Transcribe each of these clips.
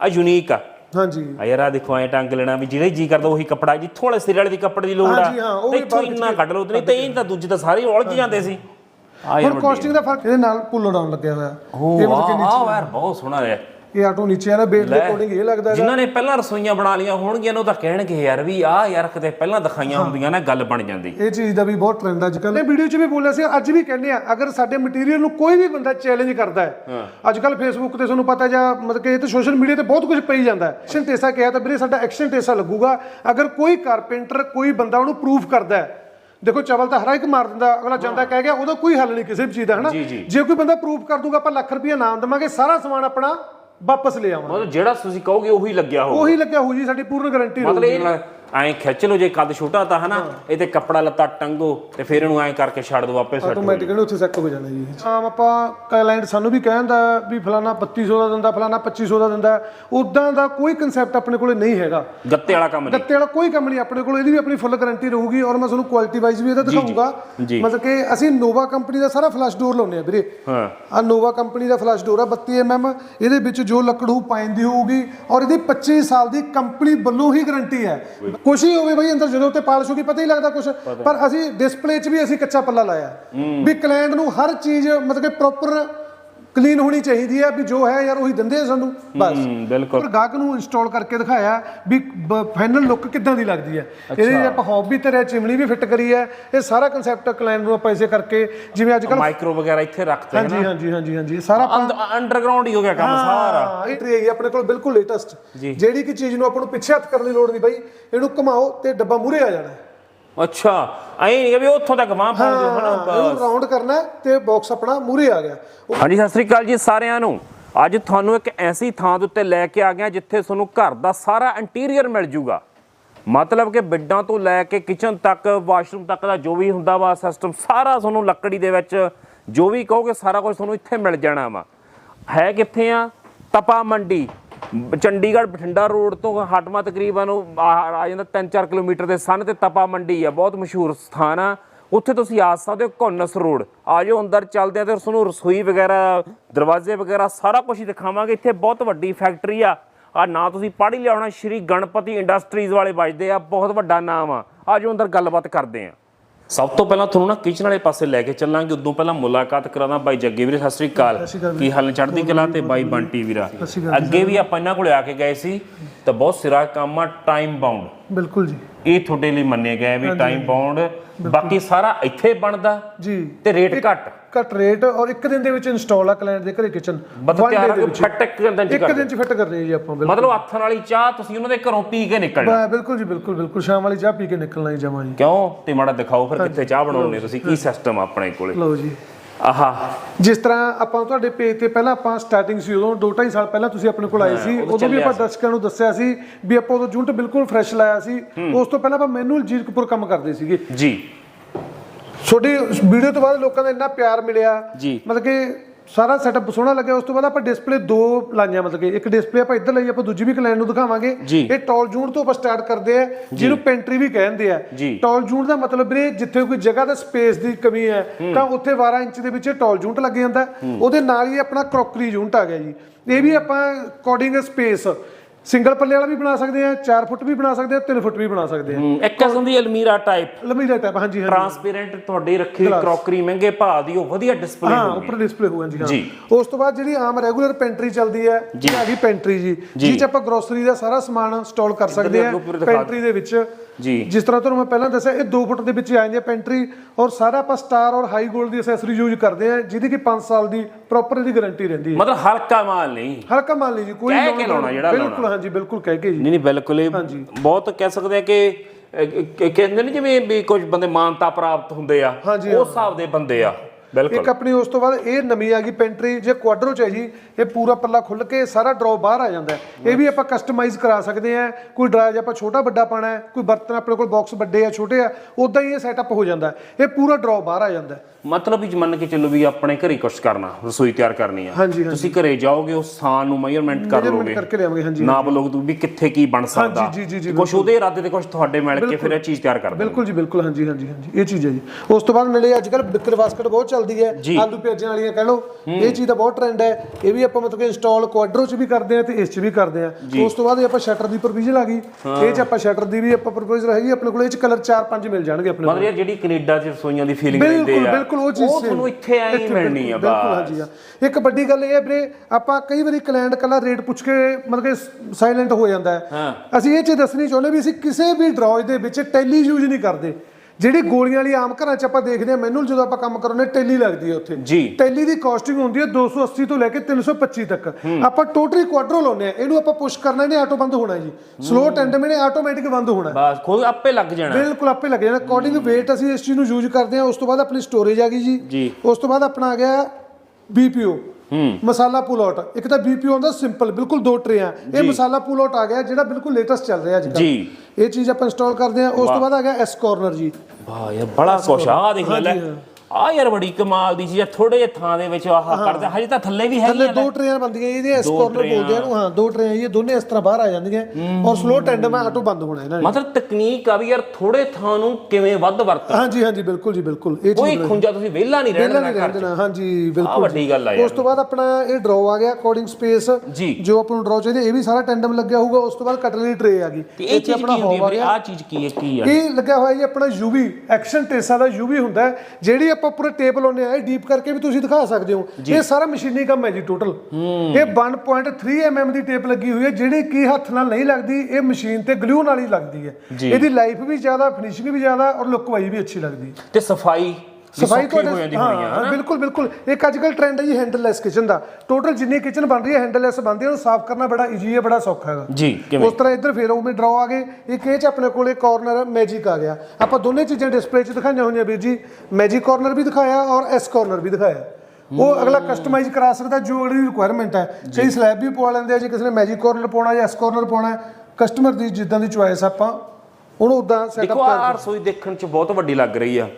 ਆ ਯੂਨੀਕ ਆ। ਹਾਂਜੀ। ਆ ਯਾਰ ਆ ਦੇਖੋ ਐ ਟੰਗ ਲੈਣਾ ਵੀ ਜਿਹੜੇ ਜੀ ਕਰਦਾ ਉਹੀ ਕੱਪੜਾ ਜਿੱਥੋਂ ਵਾਲੇ ਸਿਰੇ ਵਾਲੇ ਦੀ ਕੱਪੜੇ ਦੀ ਲੋੜ ਆ। ਹਾਂਜੀ, ਹਾਂ, ਉਹ ਵੀ ਇੱਥੋਂ ਇੰਨਾ ਕੱਢ ਲਓ ਤੇ ਨਹੀਂ ਤੇ ਇਹ ਤਾਂ ਦੂਜੇ ਤਾਂ ਸਾਰੇ ਉਲਝ ਜਾਂਦੇ ਸੀ। ਆ ਯਾਰ ਹੁਣ ਕਾਸਟਿੰਗ ਦਾ ਫ਼ਰਕ ਇਹਦੇ ਨਾਲ ਪੁੱਲ ਡਾਊਨ ਲੱਗਿਆ ਹੋਇਆ। ਉਹ ਆ। ਯਾਰ ਬਹੁਤ ਸੋਹਣਾ ਹੈ। ਇਹ ਆਟੋ ਨੀਚੇ ਆ ਨਾ ਬੇਸ ਦੇ ਅਕੋਰਡਿੰਗ ਇਹ ਲੱਗਦਾ ਜਿਨ੍ਹਾਂ ਨੇ ਪਹਿਲਾਂ ਰਸੋਈਆਂ ਬਣਾ ਲੀਆਂ ਹੋਣਗੀਆਂ ਉਹ ਤਾਂ ਕਹਿਣਗੇ ਯਾਰ ਵੀ ਆ ਯਾਰ ਕਿਤੇ ਪਹਿਲਾਂ ਦਿਖਾਈਆਂ ਹੁੰਦੀਆਂ ਨਾ ਗੱਲ ਬਣ ਜਾਂਦੀ। ਇਹ ਚੀਜ਼ ਦਾ ਵੀ ਬਹੁਤ ਟ੍ਰੈਂਡ ਅੱਜ ਕੱਲ੍ਹ ਇਹ ਵੀਡੀਓ 'ਚ ਵੀ ਬੋਲਿਆ ਸੀ ਅੱਜ ਵੀ ਕਹਿੰਦੇ ਆ ਅਗਰ ਸਾਡੇ ਮਟੀਰੀਅਲ ਨੂੰ ਕੋਈ ਵੀ ਬੰਦਾ ਚੈਲੰਜ ਕਰਦਾ ਹੈ ਅੱਜ ਕੱਲ੍ਹ ਫੇਸਬੁੱਕ ਤੇ ਤੁਹਾਨੂੰ ਪਤਾ ਜਾਂ ਮਤਲਬ ਕਿ ਇਹ ਤੇ ਸੋਸ਼ਲ ਮੀਡੀਆ ਤੇ ਬਹੁਤ ਕੁਝ ਪਈ ਜਾਂਦਾ ਹੈ। ਐਕਸ਼ਨ ਟੇਸਾ ਕਿਹਾ ਤਾਂ ਵੀਰੇ ਸਾਡਾ ਐਕਸ਼ਨ ਟੇਸਾ ਲੱਗੂਗਾ। ਅਗਰ ਕੋਈ ਕਾਰਪੈਂਟਰ ਕੋਈ ਬੰਦਾ ਉਹਨੂੰ ਪ੍ਰੂਫ ਕਰਦਾ ਹੈ ਦੇਖੋ ਚਵਲ ਤਾਂ ਹਰ ਇੱਕ ਮਾਰ ਦਿੰਦਾ ਅਗਲਾ ਜਾਂਦਾ ਕਹਿ ਗਿਆ ਉਹਦਾ ਕੋਈ ਹੱਲ ਨਹੀਂ ਕਿਸੇ ਵੀ ਚੀਜ਼ ਦਾ ਹਨਾ। ਜੇ ਕੋਈ ਬੰਦਾ ਪ੍ਰੂਫ ਕਰ ਦੂਗਾ ਆਪਾਂ ਲੱਖ ਰੁਪਏ ਨਾਮ ਦੇਵਾਂਗੇ ਸਾਰਾ ਸਮਾਨ ਆਪਣਾ ਵਾਪਸ ਲੈ ਆਵਾਂਗੇ। ਮਤਲਬ ਜਿਹੜਾ ਤੁਸੀਂ ਕਹੋਗੇ ਉਹੀ ਲੱਗਿਆ ਹੋਊ ਉਹੀ ਲੱਗਿਆ ਹੋਊ ਜੀ ਸਾਡੀ ਪੂਰਨ ਗਾਰੰਟੀ ਮਤਲਬ ਇਹ ਐਂ ਖਿੱਚ ਲਓ ਜੇ ਕੱਦ ਛੋਟਾ ਤਾਂ ਹਨਾ ਇਹ ਤੇ ਕੱਪੜਾ ਲੱਤਾ ਟੰਗੋ ਤੇ ਫਿਰ ਇਹਨੂੰ ਐਂ ਕਰਕੇ ਛੱਡ ਦਿਓ ਆਪੇ ਸੈੱਟ ਆਟੋਮੈਟਿਕਲੀ ਉੱਥੇ ਸੈੱਟ ਹੋ ਜਾਣਾ ਜੀ ਆਮ ਆਪਾਂ ਕਲਾਇੰਟ ਸਾਨੂੰ ਵੀ ਕਹਿੰਦਾ ਵੀ ਫਲਾਣਾ 3200 ਦਾ ਦਿੰਦਾ ਫਲਾਣਾ 2500 ਦਾ ਦਿੰਦਾ ਉਦਾਂ ਦਾ ਕੋਈ ਕਨਸੈਪਟ ਆਪਣੇ ਕੋਲੇ ਨਹੀਂ ਹੈਗਾ। ਗੱਤੇ ਵਾਲਾ ਕੰਮ ਨਹੀਂ। ਗੱਤੇ ਵਾਲਾ ਕੋਈ ਕੰਮ ਨਹੀਂ ਆਪਣੇ ਕੋਲ ਇਹਦੀ ਵੀ ਆਪਣੀ ਫੁੱਲ ਗਾਰੰਟੀ ਰਹੂਗੀ ਔਰ ਮੈਂ ਤੁਹਾਨੂੰ ਕੁਆਲਿਟੀ ਵਾਈਜ਼ ਵੀ ਇਹਦਾ ਦਿਖਾਊਂਗਾ। ਜੀ। ਮਤਲਬ ਕਿ ਅਸੀਂ ਨੋਵਾ ਕੰਪਨੀ ਦਾ ਸਾਰਾ ਫਲੈਸ਼ ਡੋਰ ਲਾਉਂਦੇ ਆ ਵੀਰੇ। ਹਾਂ। ਆ ਨੋਵਾ ਕੰਪਨੀ ਦਾ ਫਲੈਸ਼ ਡੋਰ ਆ 32 mm ਇਹਦੇ ਵਿੱਚ ਜੋ ਲੱਕੜੂ ਪਾਇੰਦੀ ਹੋਊਗੀ ਔਰ ਇਹਦੀ 25 ਸਾਲ ਦੀ ਕੰਪਨੀ ਵੱਲੋਂ ਹੀ ਗਾਰੰਟੀ ਹੈ। ਕੁਛ ਹੀ ਹੋਵੇ ਬਈ ਅੰਦਰ ਜਦੋਂ ਉੱਤੇ ਪਾਲਿਸ਼ ਹੋਗੀ ਪਤਾ ਹੀ ਲੱਗਦਾ ਕੁਛ। ਪਰ ਅਸੀਂ ਡਿਸਪਲੇ 'ਚ ਵੀ ਅਸੀਂ ਕੱਚਾ ਪੱਲਾ ਲਾਇਆ। ਵੀ ਕਲਾਇੰਟ ਨੂੰ ਹਰ ਚੀਜ਼ ਮਤਲਬ ਕਿ ਪ੍ਰੋਪਰ ਕਲੀਨ ਹੋਣੀ ਚਾਹੀਦੀ ਹੈ ਵੀ ਜੋ ਹੈ ਯਾਰ ਉਹੀ ਦਿੰਦੇ ਆ ਸਾਨੂੰ। ਬਸ। ਬਿਲਕੁਲ। ਪਰ ਗਾਹਕ ਨੂੰ ਇੰਸਟਾਲ ਕਰਕੇ ਦਿਖਾਇਆ ਵੀ ਫਾਈਨਲ ਲੁੱਕ ਕਿੱਦਾਂ ਦੀ ਲੱਗਦੀ ਹੈ। ਇਹਦੇ ਆਪਾਂ ਹੌਬ ਵੀ ਤੇਰੇ ਚਿਮਨੀ ਵੀ ਫਿੱਟ ਕਰੀ ਹੈ ਇਹ ਸਾਰਾ ਕਨਸੈਪਟ ਕਲਾਇੰਟ ਨੂੰ ਆਪਾਂ ਇਸੇ ਕਰਕੇ ਜਿਵੇਂ ਅੱਜ ਕੱਲ ਮਾਈਕਰੋ ਵਗੈਰਾ ਇੱਥੇ ਰੱਖਦੇ ਹਨ ਹਾਂਜੀ ਹਾਂਜੀ ਹਾਂਜੀ ਹਾਂਜੀ। ਸਾਰਾ ਅੰਡਰਗਰਾਉਂਡ ਹੀ ਹੋ ਗਿਆ ਕੰਮ ਸਾਰਾ। ਇਹ ਟਰੀ ਹੈਗੀ ਆਪਣੇ ਕੋਲ ਬਿਲਕੁਲ ਲੇਟੈਸਟ ਜਿਹੜੀ ਕਿ ਚੀਜ਼ ਨੂੰ ਆਪਾਂ ਨੂੰ ਪਿੱਛੇ ਹੱਥ ਕਰਨ ਦੀ ਲੋੜ ਨਹੀਂ ਬਾਈ ਇਹਨੂੰ ਘੁਮਾਓ ਤੇ ਡੱਬਾ ਮੂਰੇ ਆ ਜਾਣਾ। ਅੱਛਾ ਐਂ ਨਹੀਂ ਵੀ ਉੱਥੋਂ ਤੱਕ ਵਾਂ ਪਾਉਂਦੇ ਹੋ ਹਨਾ ਇਹਨੂੰ ਰਾਉਂਡ ਕਰਨਾ ਤੇ ਬਾਕਸ ਆਪਣਾ ਮੂਰੇ ਆ ਗਿਆ। ਹਾਂਜੀ ਸਤਿ ਸ੍ਰੀ ਅਕਾਲ ਜੀ ਸਾਰਿਆਂ ਨੂੰ। ਅੱਜ ਤੁਹਾਨੂੰ ਇੱਕ ਐਸੀ ਥਾਂ ਦੇ ਉੱਤੇ ਲੈ ਕੇ ਆ ਗਿਆ ਜਿੱਥੇ ਤੁਹਾਨੂੰ ਘਰ ਦਾ ਸਾਰਾ ਇੰਟੀਰੀਅਰ ਮਿਲ ਜੂਗਾ। ਮਤਲਬ ਕਿ ਬਿੱਡਾਂ ਤੋਂ ਲੈ ਕੇ ਕਿਚਨ ਤੱਕ ਵਾਸ਼ਰੂਮ ਤੱਕ ਦਾ ਜੋ ਵੀ ਹੁੰਦਾ ਵਾ ਸਿਸਟਮ ਸਾਰਾ ਤੁਹਾਨੂੰ ਲੱਕੜੀ ਦੇ ਵਿੱਚ ਜੋ ਵੀ ਕਹੋਗੇ ਸਾਰਾ ਕੁਝ ਤੁਹਾਨੂੰ ਇੱਥੇ ਮਿਲ ਜਾਣਾ ਵਾ। ਹੈ ਕਿੱਥੇ ਆ? ਤਪਾ ਮੰਡੀ। ਚੰਡੀਗੜ੍ਹ ਬਠਿੰਡਾ ਰੋਡ ਤੋਂ ਹਟਮਾ ਤਕਰੀਬਨ ਉਹ ਆ ਜਾਂਦਾ 3-4 ਕਿਲੋਮੀਟਰ ਦੇ ਸਨ ਤੇ ਤਪਾ ਮੰਡੀ ਆ, ਬਹੁਤ ਮਸ਼ਹੂਰ ਸਥਾਨ ਆ। ਉੱਥੇ ਤੁਸੀਂ ਆ ਸਕਦੇ ਹੋ ਕੋਨਸ ਰੋਡ। ਆ ਜਾਓ ਅੰਦਰ ਚੱਲਦੇ ਆ ਤੇ ਤੁਹਾਨੂੰ ਰਸੋਈ ਵਗੈਰਾ, ਦਰਵਾਜ਼ੇ ਵਗੈਰਾ ਸਾਰਾ ਕੁਝ ਹੀ ਦਿਖਾਵਾਂਗੇ। ਇੱਥੇ ਬਹੁਤ ਵੱਡੀ ਫੈਕਟਰੀ ਆ। ਆ ਨਾ ਤੁਸੀਂ ਪੜ੍ਹ ਹੀ ਲਿਆਉਣਾ ਸ਼੍ਰੀ ਗਣਪਤੀ ਇੰਡਸਟਰੀਜ਼ ਵਾਲੇ ਵੱਜਦੇ ਆ, ਬਹੁਤ ਵੱਡਾ ਨਾਮ ਆ। ਆ ਜਾਓ ਅੰਦਰ ਗੱਲਬਾਤ ਕਰਦੇ ਆ। ਸਭ ਤੋਂ ਪਹਿਲਾਂ ਤੁਹਾਨੂੰ ਨਾ ਕਿਚਨ ਵਾਲੇ ਪਾਸੇ ਲੈ ਕੇ ਚੱਲਾਂਗੇ। ਉਦੋਂ ਪਹਿਲਾਂ ਮੁਲਾਕਾਤ ਕਰਾਉਣਾ ਬਾਈ ਜੱਗੇ ਵੀਰੇ ਸਤਿ ਸ੍ਰੀ ਅਕਾਲ ਕੀ ਹਾਲ ਚੜ੍ਹਦੀ ਕਲਾ ਤੇ ਬਾਈ ਬੰਟੀ ਵੀਰਾ। ਅੱਗੇ ਵੀ ਆਪਾਂ ਇਹਨਾਂ ਕੋਲੇ ਆ ਕੇ ਗਏ ਸੀ। ਤਾਂ ਬਹੁਤ ਸਿਰਾ ਕੰਮ ਆ ਟਾਈਮ ਬਾਉਂਡ ਬਿਲਕੁਲ ਜੀ। ਇਹ ਤੁਹਾਡੇ ਲਈ ਮੰਨੇ ਗਏ ਵੀ ਟਾਈਮ ਬਾਉਂਡ ਬਾਕੀ ਸਾਰਾ ਇੱਥੇ ਬਣਦਾ ਜੀ। ਤੇ ਰੇਟ ਘੱਟ। ਘੱਟ ਰੇਟ ਔਰ ਇੱਕ ਦਿਨ ਦੇ ਵਿੱਚ ਇੰਸਟਾਲ ਆ ਕਲਾਇੰਟ ਦੇ ਘਰੇ ਕਿਚਨ ਮਤਲਬ ਤਿਆਰ ਹੋ ਫਟ ਇੱਕ ਦਿਨ ਚ ਇੱਕ ਦਿਨ ਚ ਫਿੱਟ ਕਰਨੀ ਹੈ ਜੀ ਆਪਾਂ ਬਿਲਕੁਲ। ਮਤਲਬ ਹੱਥਾਂ ਵਾਲੀ ਚਾਹ ਤੁਸੀਂ ਉਹਨਾਂ ਦੇ ਘਰੋਂ ਪੀ ਕੇ ਨਿਕਲਣਾ। ਬਿਲਕੁਲ ਜੀ ਬਿਲਕੁਲ ਬਿਲਕੁਲ। ਸ਼ਾਮ ਵਾਲੀ ਚਾਹ ਪੀ ਕੇ ਨਿਕਲਣਾ ਹੀ ਜਮਾ ਜੀ। ਕਿਉਂ? ਤੇ ਮਾੜਾ ਦਿਖਾਓ ਫਿਰ ਕਿੱਥੇ ਚਾਹ ਬਣਾਉਣੇ ਤੁਸੀਂ ਕੀ ਸਿਸਟਮ ਆਪਣੇ ਕੋਲੇ? ਲਓ ਜੀ। ਆਹਾ। ਜਿਸ ਤਰ੍ਹਾਂ ਆਪਾਂ ਤੁਹਾਡੇ ਪੇਜ ਤੇ ਪਹਿਲਾਂ ਆਪਾਂ ਸਟਾਰਟਿੰਗ ਸੀ ਉਦੋਂ 2.5 ਸਾਲ ਪਹਿਲਾਂ ਤੁਸੀਂ ਆਪਣੇ ਕੋਲ ਆਏ ਸੀ ਉਦੋਂ ਵੀ ਆਪਾਂ ਦਰਸ਼ਕਾਂ ਨੂੰ ਦੱਸਿਆ ਸੀ ਵੀ ਆਪਾਂ ਉਦੋਂ ਯੂਨਿਟ ਬਿਲਕੁਲ ਫਰੈਸ਼ ਲਾਇਆ ਸੀ। ਉਸ ਤੋਂ ਪਹਿਲਾਂ ਆਪਾਂ ਮੈਨੂਅਲ ਜੀਰਕਪੁਰ ਕੰਮ ਕਰਦੇ ਸੀਗੇ। ਜੀ। ਛੋਟੀ ਵੀਡੀਓ ਤੋਂ ਬਾਅਦ ਲੋਕਾਂ ਦਾ ਇੰਨਾ ਪਿਆਰ ਮਿਲਿਆ ਜੀ। ਮਤਲਬ ਕਿ ਸਾਰਾ ਸੈਟਅਪ ਸੋਹਣਾ ਲੱਗਿਆ ਉਸ ਤੋਂ ਬਾਅਦ ਆਪਾਂ ਡਿਸਪਲੇ ਦੋ ਲਾਈਆਂ ਮਤਲਬ ਕਿ ਇੱਕ ਡਿਸਪਲੇ ਆਪਾਂ ਇੱਧਰ ਲਈ ਆਪਾਂ ਦੂਜੀ ਵੀ ਕਲਾਇੰਟ ਨੂੰ ਦਿਖਾਵਾਂਗੇ ਜੀ। ਇਹ ਟੌਲ ਜੂਨ ਤੋਂ ਆਪਾਂ ਸਟਾਰਟ ਕਰਦੇ ਆ ਜਿਹਨੂੰ ਪੈਂਟਰੀ ਵੀ ਕਹਿੰਦੇ ਆ ਜੀ। ਟੌਲ ਜੂਨ ਦਾ ਮਤਲਬ ਵੀਰੇ ਜਿੱਥੇ ਕੋਈ ਜਗ੍ਹਾ ਤੇ ਸਪੇਸ ਦੀ ਕਮੀ ਹੈ ਤਾਂ ਉੱਥੇ 12 ਇੰਚ ਦੇ ਵਿੱਚ ਟੌਲ ਯੂਨਿਟ ਲੱਗ ਜਾਂਦਾ ਹੈ। ਉਹਦੇ ਨਾਲ ਹੀ ਆਪਣਾ ਕਰੋਕਰੀ ਯੂਨਿਟ ਆ ਗਿਆ ਜੀ ਇਹ ਵੀ ਆਪਾਂ ਅਕੋਰਡਿੰਗ ਸਪੇਸ ਸਿੰਗਲ ਪੱਲੇ ਵਾਲਾ ਵੀ ਬਣਾ ਸਕਦੇ ਆ 4 ਫੁੱਟ ਵੀ ਬਣਾ ਸਕਦੇ ਆ 3 ਫੁੱਟ ਵੀ ਬਣਾ ਸਕਦੇ ਆ। ਇੱਕ ਕਿਸਮ ਦੀ ਅਲਮੀਰਾ ਟਾਈਪ ਲੰਮੀ ਦਾ ਟਾਈਪ ਹਾਂਜੀ ਹਾਂਜੀ। ਟਰਾਂਸਪੇਰੈਂਟ ਤੁਹਾਡੀ ਰੱਖੀ ਕਰੋਕਰੀ ਮਹਿੰਗੇ ਭਾਅ ਦੀ ਉਹ ਵਧੀਆ ਡਿਸਪਲੇ ਹਾਂ ਹੋਊਗੀ। ਉੱਪਰ ਡਿਸਪਲੇ ਹੋਊਗਾ ਜੀ ਹਾਂ। ਉਸ ਤੋਂ ਬਾਅਦ ਜਿਹੜੀ ਆਮ ਰੈਗੂਲਰ ਪੈਂਟਰੀ ਚੱਲਦੀ ਹੈ ਹੈਗੀ ਪੈਂਟਰੀ ਜੀ। ਜਿਹ ਚ ਆਪਾਂ ਗਰੋਸਰੀ ਦਾ ਸਾਰਾ ਸਮਾਨ ਇੰਸਟਾਲ ਕਰ ਸਕਦੇ ਆ ਪੈਂਟਰੀ ਦੇ ਵਿੱਚ। ਜੀ। ਜਿਸ ਤਰ੍ਹਾਂ ਤੁਹਾਨੂੰ ਮੈਂ ਪਹਿਲਾਂ ਦੱਸਿਆ ਇਹ 2 ਫੁੱਟ ਦੇ ਵਿੱਚ ਆ ਜਾਂਦੀ ਹੈ ਪੈਂਟਰੀ ਔਰ ਸਾਰਾ ਆਪਾਂ ਸਟਾਰ ਔਰ ਹਾਈ ਗੋਲਡ ਦੀ ਅਸੈਸਰੀ ਯੂਜ਼ ਕਰਦੇ ਆ ਜਿਹਦੀ ਕਿ 5 ਸਾਲ ਦੀ ਪ੍ਰੋਪਰ ਇਹਦੀ ਗਾਰੰਟੀ ਰਹਿੰਦੀ ਹੈ। ਮਤਲਬ ਹਲਕਾ ਮਾਲ ਨਹੀਂ। ਹਲਕਾ ਮੰਨ ਲਈ ਜੀ ਕੋਈ ਕਹਿ ਕੇ ਲਾਉਣਾ ਜਿਹੜਾ ਬਿਲਕੁਲ ਹਾਂਜੀ ਬਿਲਕੁਲ ਕਹਿ ਕੇ ਜੀ। ਨਹੀਂ ਨਹੀਂ ਬਿਲਕੁਲ ਇਹ ਬਹੁਤ ਕਹਿ ਸਕਦੇ ਆ ਕਿ ਕਹਿੰਦੇ ਨੇ ਜਿਵੇਂ ਵੀ ਕੁਝ ਬੰਦੇ ਮਾਨਤਾ ਪ੍ਰਾਪਤ ਹੁੰਦੇ ਆ ਉਸ ਹਿਸਾਬ ਦੇ ਬੰਦੇ ਆ। ਇੱਕ ਆਪਣੀ ਉਸ ਤੋਂ ਬਾਅਦ ਇਹ ਨਵੀਂ ਆ ਗਈ ਪੈਂਟਰੀ ਜੇ ਕੁਆਡਰੋ ਚ ਹੈ ਜੀ ਇਹ ਪੂਰਾ ਪੱਲਾ ਖੁੱਲ ਕੇ ਸਾਰਾ ਡਰਾਅ ਬਾਹਰ ਆ ਜਾਂਦਾ ਇਹ ਵੀ ਆਪਾਂ ਕਸਟਮਾਈਜ਼ ਕਰਾ ਸਕਦੇ ਆ ਕੋਈ ਡਰਾਅ ਜੇ ਆਪਾਂ ਛੋਟਾ ਵੱਡਾ ਪਾਣਾ ਹੈ ਕੋਈ ਬਰਤਨ ਆਪਣੇ ਕੋਲ ਬਾਕਸ ਵੱਡੇ ਆ ਛੋਟੇ ਆ ਉਦਾਂ ਹੀ ਇਹ ਸੈਟਅਪ ਹੋ ਜਾਂਦਾ ਇਹ ਪੂਰਾ ਡਰਾਅ ਬਾਹਰ ਆ ਜਾਂਦਾ ਮਤਲਬ ਵੀ ਮੰਨ ਕੇ ਚੱਲੋ ਵੀ ਆਪਣੇ ਘਰੇ ਕੁਝ ਕਰਨਾ ਰਸੋਈ ਤਿਆਰ ਕਰਨੀ ਆ ਤੁਸੀਂ ਘਰੇ ਜਾਓਗੇ ਉਸ ਥਾਂ ਨੂੰ ਮੈਜ਼ਰਮੈਂਟ ਕਰ ਕਰਕੇ ਲਿਆਵਾਂਗੇ ਹਾਂਜੀ ਨਾ ਬਲੋਗ ਵੀ ਕਿੱਥੇ ਕੀ ਬਣ ਸਕਦਾ। ਕੁਝ ਉਹਦੇ ਇਰਾਦੇ ਤੇ ਕੁਝ ਤੁਹਾਡੇ ਮਿਲ ਕੇ ਫਿਰ ਇਹ ਚੀਜ਼ ਤਿਆਰ ਕਰਦੇ ਬਿਲਕੁਲ ਜੀ ਬਿਲਕੁਲ ਹਾਂਜੀ ਹਾਂਜੀ ਹਾਂਜੀ ਇਹ ਚੀਜ਼ ਹੈ ਜੀ। ਉਸ ਤੋਂ ਬਾਅਦ ਨਾਲੇ ਅੱਜ ਕੱਲ ਬਿਕਰ ਬਾਸਕਟ ਬਹੁਤ ਚੱਲਦੀ ਹੈ ਆਲੂ ਪਿਆਜ਼ਾਂ ਵਾਲੀਆਂ ਕਹਿ ਲਓ। ਇਹ ਚੀਜ਼ ਦਾ ਬਹੁਤ ਟ੍ਰੈਂਡ ਹੈ। ਇਹ ਵੀ ਆਪਾਂ ਮਤਲਬ ਕਿ ਇੰਸਟਾਲ ਕੁਆਡਰੋ 'ਚ ਵੀ ਕਰਦੇ ਆ ਤੇ ਇਸ 'ਚ ਵੀ ਕਰਦੇ ਆ ਉਸ ਤੋਂ ਬਾਅਦ ਇਹ ਆਪਾਂ ਸ਼ਟਰ ਦੀ ਪ੍ਰੋਵੀਜ਼ਨ ਆ ਗਈ। ਇਹ 'ਚ ਆਪਾਂ ਸ਼ਟਰ ਦੀ ਵੀ ਆਪਾਂ ਪ੍ਰੋਵੀਜ਼ਨ ਹੈਗੀ ਆਪਣੇ ਕੋਲ ਇਹ 'ਚ ਕਲਰ 4-5 ਮਿਲ ਜਾਣਗੇ ਆਪਣੇ ਕੋਲ। ਮਤਲਬ ਯਾਰ ਜਿਹੜੀ ਕੈਨੇਡਾ 'ਚ ਰਸੋਈਆਂ ਦੀ ਫੀਲਿੰਗ ਦਿੰਦੇ ਬਿਲਕੁਲ ਆ। ਬਿਲਕੁਲ ਉਹ ਚੀਜ਼ ਉਹ same। ਤੁਹਾਨੂੰ ਇੱਥੇ ਐਂ ਹੀ ਮਿਲਣੀ ਆ ਬਿਲਕੁਲ ਬਸ। ਹਾਂਜੀ ਹਾਂ। ਇੱਕ ਵੱਡੀ ਗੱਲ ਇਹ ਹੈ ਵੀਰੇ ਆਪਾਂ ਕਈ ਵਾਰੀ ਕਲਾਇੰਟ ਕੱਲਾ ਰੇਟ ਪੁੱਛ ਕੇ ਮਤਲਬ ਕਿ ਸਾਇਲੈਂਟ ਹੋ ਜਾਂਦਾ ਹਾਂ। ਅਸੀਂ ਇਹ ਚੀਜ਼ ਦੱਸਣੀ ਚਾਹੁੰਦੇ ਵੀ ਅਸੀਂ ਕਿਸੇ ਵੀ ਡਰਾਜ ਦੇ ਵਿੱਚ ਟੈਲੀ ਯੂਜ਼ ਨਹੀਂ ਕਰਦੇ। ਜਿਹੜੀ ਗੋਲੀਆਂ ਵਾਲੀ ਆਮ ਘਰਾਂ 'ਚ ਆਪਾਂ ਦੇਖਦੇ ਹਾਂ ਮੈਨੂਅਲ ਜਦੋਂ ਆਪਾਂ ਕੰਮ ਕਰਾਉਂਦੇ ਟੈਲੀ ਲੱਗਦੀ ਹੈ ਉੱਥੇ। ਜੀ। ਟੈਲੀ ਦੀ ਕਾਸਟਿੰਗ ਹੁੰਦੀ ਹੈ 280 ਤੋਂ ਲੈ ਕੇ 325 ਤੱਕ। ਆਪਾਂ ਟੋਟਲੀ ਕੁਆਡਰੋ ਲਾਉਂਦੇ ਆ ਇਹਨੂੰ ਆਪਾਂ ਪੁਸ਼ ਕਰਨਾ ਇਹਨੇ ਆਟੋ ਬੰਦ ਹੋਣਾ ਜੀ। ਸਲੋ ਟੈਂਡਮ ਇਹਨੇ ਆਟੋਮੈਟਿਕ ਬੰਦ ਹੋਣਾ। ਬਸ ਖੁਦ ਆਪੇ ਲੱਗ ਜਾਣਾ। ਬਿਲਕੁਲ ਆਪੇ ਲੱਗ ਜਾਣਾ। ਅਕੋਰਡਿੰਗ weight ਅਸੀਂ ਇਸ ਚੀਜ਼ ਨੂੰ ਯੂਜ਼ ਕਰਦੇ ਹਾਂ ਉਸ ਤੋਂ ਬਾਅਦ ਆਪਣੀ ਸਟੋਰੇਜ ਆ ਗਈ ਜੀ। ਉਸ ਤੋਂ ਬਾਅਦ ਆਪਣਾ ਆ ਗਿਆ BPO ਮਸਾਲਾ ਪੁਲ ਆਊਟ। ਇੱਕ ਤਾਂ BPO ਹੁੰਦਾ ਸਿੰਪਲ ਬਿਲਕੁਲ ਦੋ ਟਰੇ ਆ ਇਹ ਮਸਾਲਾ ਪੁਲ ਆਊਟ ਆ ਗਿਆ ਜਿਹੜਾ ਬਿਲਕੁਲ ਲੇਟੈਸਟ ਚੱਲ ਰਿਹਾ ਅੱਜ ਜੀ। ਇਹ ਚੀਜ਼ ਆਪਾਂ ਇੰਸਟਾਲ ਕਰਦੇ ਹਾਂ ਉਸ ਤੋਂ ਬਾਅਦ ਆ ਗਿਆ ਐਸ ਕਾਰਨਰ ਜੀ। ਵਾਹ ਯਾਰ ਬੜਾ ਕੁਛ ਆ ਦੇਖ ਲੈ ਆ ਯਾਰ ਬੜੀ ਕਮਾਲ ਦੀ ਚੀਜ਼ ਆ ਥੋੜੇ ਜਿਹੇ ਥਾਂ ਦੇ ਵਿੱਚ ਆਹ ਕਰਦੇ ਹਜੇ ਤਾਂ ਥੱਲੇ ਵੀ ਥੱਲੇ ਹੈਗੀ ਦੋ ਟਰੇਆਂ ਬੰਦੀਆਂ ਇਹਦੇ ਦੋ ਕਾਰਨਰ। ਬੋਲਦੇ ਆ ਇਹਨੂੰ ਹਾਂ ਦੋ ਟਰੇਆਂ ਇਹ ਦੋਨੇ ਇਸ ਤਰ੍ਹਾਂ ਬਾਹਰ ਆ ਜਾਂਦੀਆਂ। ਔਰ ਸਲੋ ਟੈਂਡਮ ਆ ਆਟੋ ਬੰਦ ਹੋਣਾ ਇਹਨਾਂ ਨੇ ਮਤਲਬ ਤਕਨੀਕ ਆ ਵੀ ਯਾਰ ਥੋੜੇ ਥਾਂ ਨੂੰ ਕਿਵੇਂ ਵੱਧ ਵਰਤ। ਹਾਂਜੀ ਹਾਂਜੀ ਬਿਲਕੁਲ ਜੀ ਬਿਲਕੁਲ। ਇਹ ਚੀਜ਼ ਕੋਈ ਖੁੰਜਾ ਤੁਸੀਂ ਵਿਹਲਾ ਨਹੀਂ ਰਹਿਣਾ ਰਹਿਣ ਦੇਣਾ ਹਾਂਜੀ ਬਿਲਕੁਲ ਆ ਵੱਡੀ ਗੱਲ ਆ ਯਾਰ। ਉਸ ਤੋਂ ਬਾਅਦ ਆਪਣਾ ਇਹ ਡਰਾਅ ਆ ਗਿਆ ਅਕੋਰਡਿੰਗ ਸਪੇਸ ਜੀ। ਆਪਾਂ ਨੂੰ ਡਰਾਅ ਚਾਹੀਦੇ ਇਹ ਵੀ ਸਾਰਾ ਟੈਂਡਮ ਲੱਗਿਆ ਹੋਊਗਾ ਉਸ ਤੋਂ ਬਾਅਦ ਕਟਲਰੀ ਟਰੇ ਆ ਗਈ। ਇਹ ਚੀਜ਼ ਕੀ ਹੁੰਦੀ ਹੈ ਵੀਰੇ? ਆ ਚੀਜ਼ ਕੀ ਹੈ ਕੀ ਆ? ਇਹ ਲੱਗਿਆ ਹੋਇਆ ਜੀ ਆਪਣਾ ਯੂਵੀ ਐਕਸ਼ਨ ਟੇਸਾ ਦਾ ਯੂਵੀ ਹੁੰਦਾ ਹੈ ਜਿਹੜੀ ਆਪਾਂ ਪੂਰੇ ਟੇਪ ਲਾਉਂਦੇ ਆ ਇਹ ਡੀਪ ਕਰਕੇ ਵੀ ਤੁਸੀਂ ਦਿਖਾ ਸਕਦੇ ਹੋ। ਇਹ ਸਾਰਾ ਮਸ਼ੀਨੀ ਕੰਮ ਹੈ ਜੀ ਟੋਟਲ ਇਹ 1.3 mm ਦੀ ਟੇਪ ਲੱਗੀ ਹੋਈ ਹੈ ਜਿਹੜੀ ਕੀ ਹੱਥ ਨਾਲ ਨਹੀਂ ਲੱਗਦੀ ਇਹ ਮਸ਼ੀਨ ਤੇ ਗਲੂ ਨਾਲ ਹੀ ਲੱਗਦੀ ਹੈ। ਇਹਦੀ ਲਾਈਫ ਵੀ ਜ਼ਿਆਦਾ ਫਿਨਿਸ਼ਿੰਗ ਵੀ ਜ਼ਿਆਦਾ ਔਰ ਲੁੱਕ ਵਾਈ ਵੀ ਅੱਛੀ ਲੱਗਦੀ। ਤੇ ਸਫ਼ਾਈ ਸਫ਼ਾਈ ਤੁਹਾਡੇ ਹਾਂ ਬਿਲਕੁਲ ਬਿਲਕੁਲ। ਇੱਕ ਅੱਜ ਕੱਲ ਟ੍ਰੈਂਡ ਹੈ ਜੀ ਹੈਂਡਲਲੈਸ ਕਿਚਨ ਦਾ। ਟੋਟਲ ਜਿੰਨੀ ਕਿਚਨ ਬਣ ਰਹੀ ਹੈ ਹੈਂਡਲਲੈਸ ਬਣਦੀ ਹੈ ਉਹਨੂੰ ਸਾਫ਼ ਕਰਨਾ ਬੜਾ ਈਜ਼ੀ ਹੈ ਬੜਾ ਸੌਖਾ ਹੈਗਾ। ਜੀ ਕਿਵੇਂ? ਉਸ ਤਰ੍ਹਾਂ ਇੱਧਰ ਫੇਰ ਉਵੇਂ ਡਰਾਅ ਆ ਗਏ। ਇੱਕ ਇਹ ਚ ਆਪਣੇ ਕੋਲੇ ਕਾਰਨਰ ਮੈਜਿਕ ਆ ਗਿਆ। ਆਪਾਂ ਦੋਨੇ ਚੀਜ਼ਾਂ ਡਿਸਪਲੇ 'ਚ ਦਿਖਾਈਆਂ ਹੋਈਆਂ ਵੀਰ ਜੀ। ਮੈਜਿਕ ਕਾਰਨਰ ਵੀ ਦਿਖਾਇਆ ਔਰ ਐਸ ਕਾਰਨਰ ਵੀ ਦਿਖਾਇਆ। ਉਹ ਅਗਲਾ ਕਸਟਮਾਈਜ਼ ਕਰਾ ਸਕਦਾ ਜੋ ਅਗਲੀ ਰਿਕੁਆਇਰਮੈਂਟ ਹੈ। ਕਈ ਸਲੈਬ ਵੀ ਪਵਾ ਲੈਂਦੇ ਆ ਜੇ ਕਿਸੇ ਨੇ ਮੈਜਿਕ ਕਾਰਨਰ ਪਾਉਣਾ ਜਾਂ ਐਸ ਕਾਰਨਰ ਪਾਉਣਾ ਕਸਟਮਰ ਦੀ ਜਿੱਦਾਂ ਦੀ ਚੁਆਇਸ ਆਪਾਂ ਉਹਨੂੰ ਉਦਾਂ ਸੈਟਅਪ ਦੇਖੋ ਆ ਰਸੋਈ ਦੇਖਣ ਚ ਬਹੁਤ ਵੱਡੀ ਲੱਗ ਰਹੀ ਆ।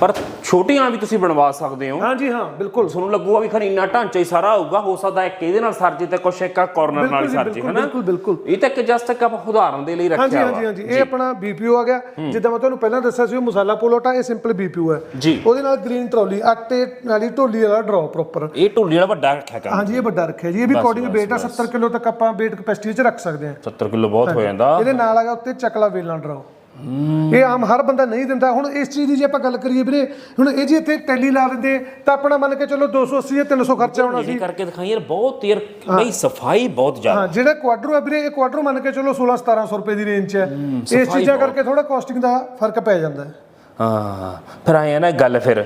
ਪਰ ਛੋਟੀਆਂ ਵੀ ਤੁਸੀਂ ਬਣਵਾ ਸਕਦੇ ਹੋ। ਹਾਂਜੀ ਹਾਂ ਬਿਲਕੁਲ। ਤੁਹਾਨੂੰ ਲੱਗੂਗਾ ਵੀ ਖਰੀ ਇੰਨਾ ਢਾਂਚਾ ਹੀ ਸਾਰਾ ਹੋਊਗਾ ਹੋ ਸਕਦਾ ਇੱਕ ਇਹਦੇ ਨਾਲ ਸਰਜੇ ਤੇ ਕੁਛ ਇੱਕ ਕਾਰਨਰ ਨਾਲ ਬਿਲਕੁਲ ਜੀ, ਹਨਾ? ਬਿਲਕੁਲ, ਬਿਲਕੁਲ। ਇਹ ਤਾਂ ਇੱਕ ਜਸਟ ਇੱਕ ਆਪਾਂ ਉਦਾਹਰਨ ਦੇ ਲਈ ਰੱਖਿਆ ਹਾਂਜੀ ਹਾਂਜੀ ਇਹ ਆਪਣਾ BPO ਆ ਗਿਆ। ਜਿੱਦਾਂ ਮੈਂ ਤੁਹਾਨੂੰ ਪਹਿਲਾਂ ਦੱਸਿਆ ਸੀ ਉਹ ਮਸਾਲਾ ਪੋਲੋਟਾ ਇਹ ਸਿੰਪਲ BPO ਹੈ। ਉਹਦੇ ਨਾਲ ਗ੍ਰੀਨ ਟਰਾਲੀ ਆਟੇ ਵਾਲੀ ਢੋਲੀ ਵਾਲਾ ਡਰਾਅ ਪ੍ਰੋਪਰ ਇਹ ਢੋਲੀ ਵਾਲਾ ਵੱਡਾ ਰੱਖਿਆ ਕਰ ਹਾਂਜੀ ਇਹ ਵੱਡਾ ਰੱਖਿਆ ਜੀ। ਇਹ ਵੀ ਅਕੋਰਡਿੰਗ weight ਆ 70 ਕਿਲੋ ਤੱਕ ਆਪਾਂ weight ਕਪੈਸਿਟੀ 'ਚ ਰੱਖ ਸਕਦੇ ਹਾਂ। 70 ਕਿਲੋ ਬਹੁਤ ਹੋ ਜਾਂਦਾ। ਇਹਦੇ ਨਾਲ ਆਗਾ ਉੱਤੇ ਚੱਕਲਾ ਵੇਲਣਾ ਡਰਾਅ ਇਹ ਆਮ ਹਰ ਬੰਦਾ ਨਹੀਂ ਦਿੰਦਾ। ਹੁਣ ਇਸ ਚੀਜ਼ ਦੀ ਜੇ ਆਪਾਂ ਗੱਲ ਕਰੀਏ ਵੀਰੇ ਹੁਣ ਇਹ ਜੀ ਇੱਥੇ ਟੈਲੀ ਲਾ ਦਿੰਦੇ ਤਾਂ ਆਪਣਾ ਮੰਨ ਕੇ ਚਲੋ 280 ਜਾਂ 300 ਖਰਚਾ ਹੋਣਾ ਸੀ। ਕਰਕੇ ਦਿਖਾਈ ਯਾਰ ਬਹੁਤ ਯਾਰ ਬਈ ਸਫ਼ਾਈ ਬਹੁਤ ਜ਼ਿਆਦਾ। ਹਾਂ ਜਿਹੜਾ ਕੁਆਡਰੋ ਆ ਵੀਰੇ ਇਹ ਕੁਆਡਰੋ ਮੰਨ ਕੇ ਚਲੋ 16 1700 ਰੁਪਏ ਦੀ ਰੇਂਜ 'ਚ ਹੈ ਇਸ ਚੀਜ਼ਾਂ ਕਰਕੇ ਥੋੜਾ ਕਾਸਟਿੰਗ ਦਾ ਫ਼ਰਕ ਪੈ ਜਾਂਦਾ ਹੈ। ਹਾਂ ਫਿਰ ਆਇਆ ਨਾ ਗੱਲ ਫਿਰ।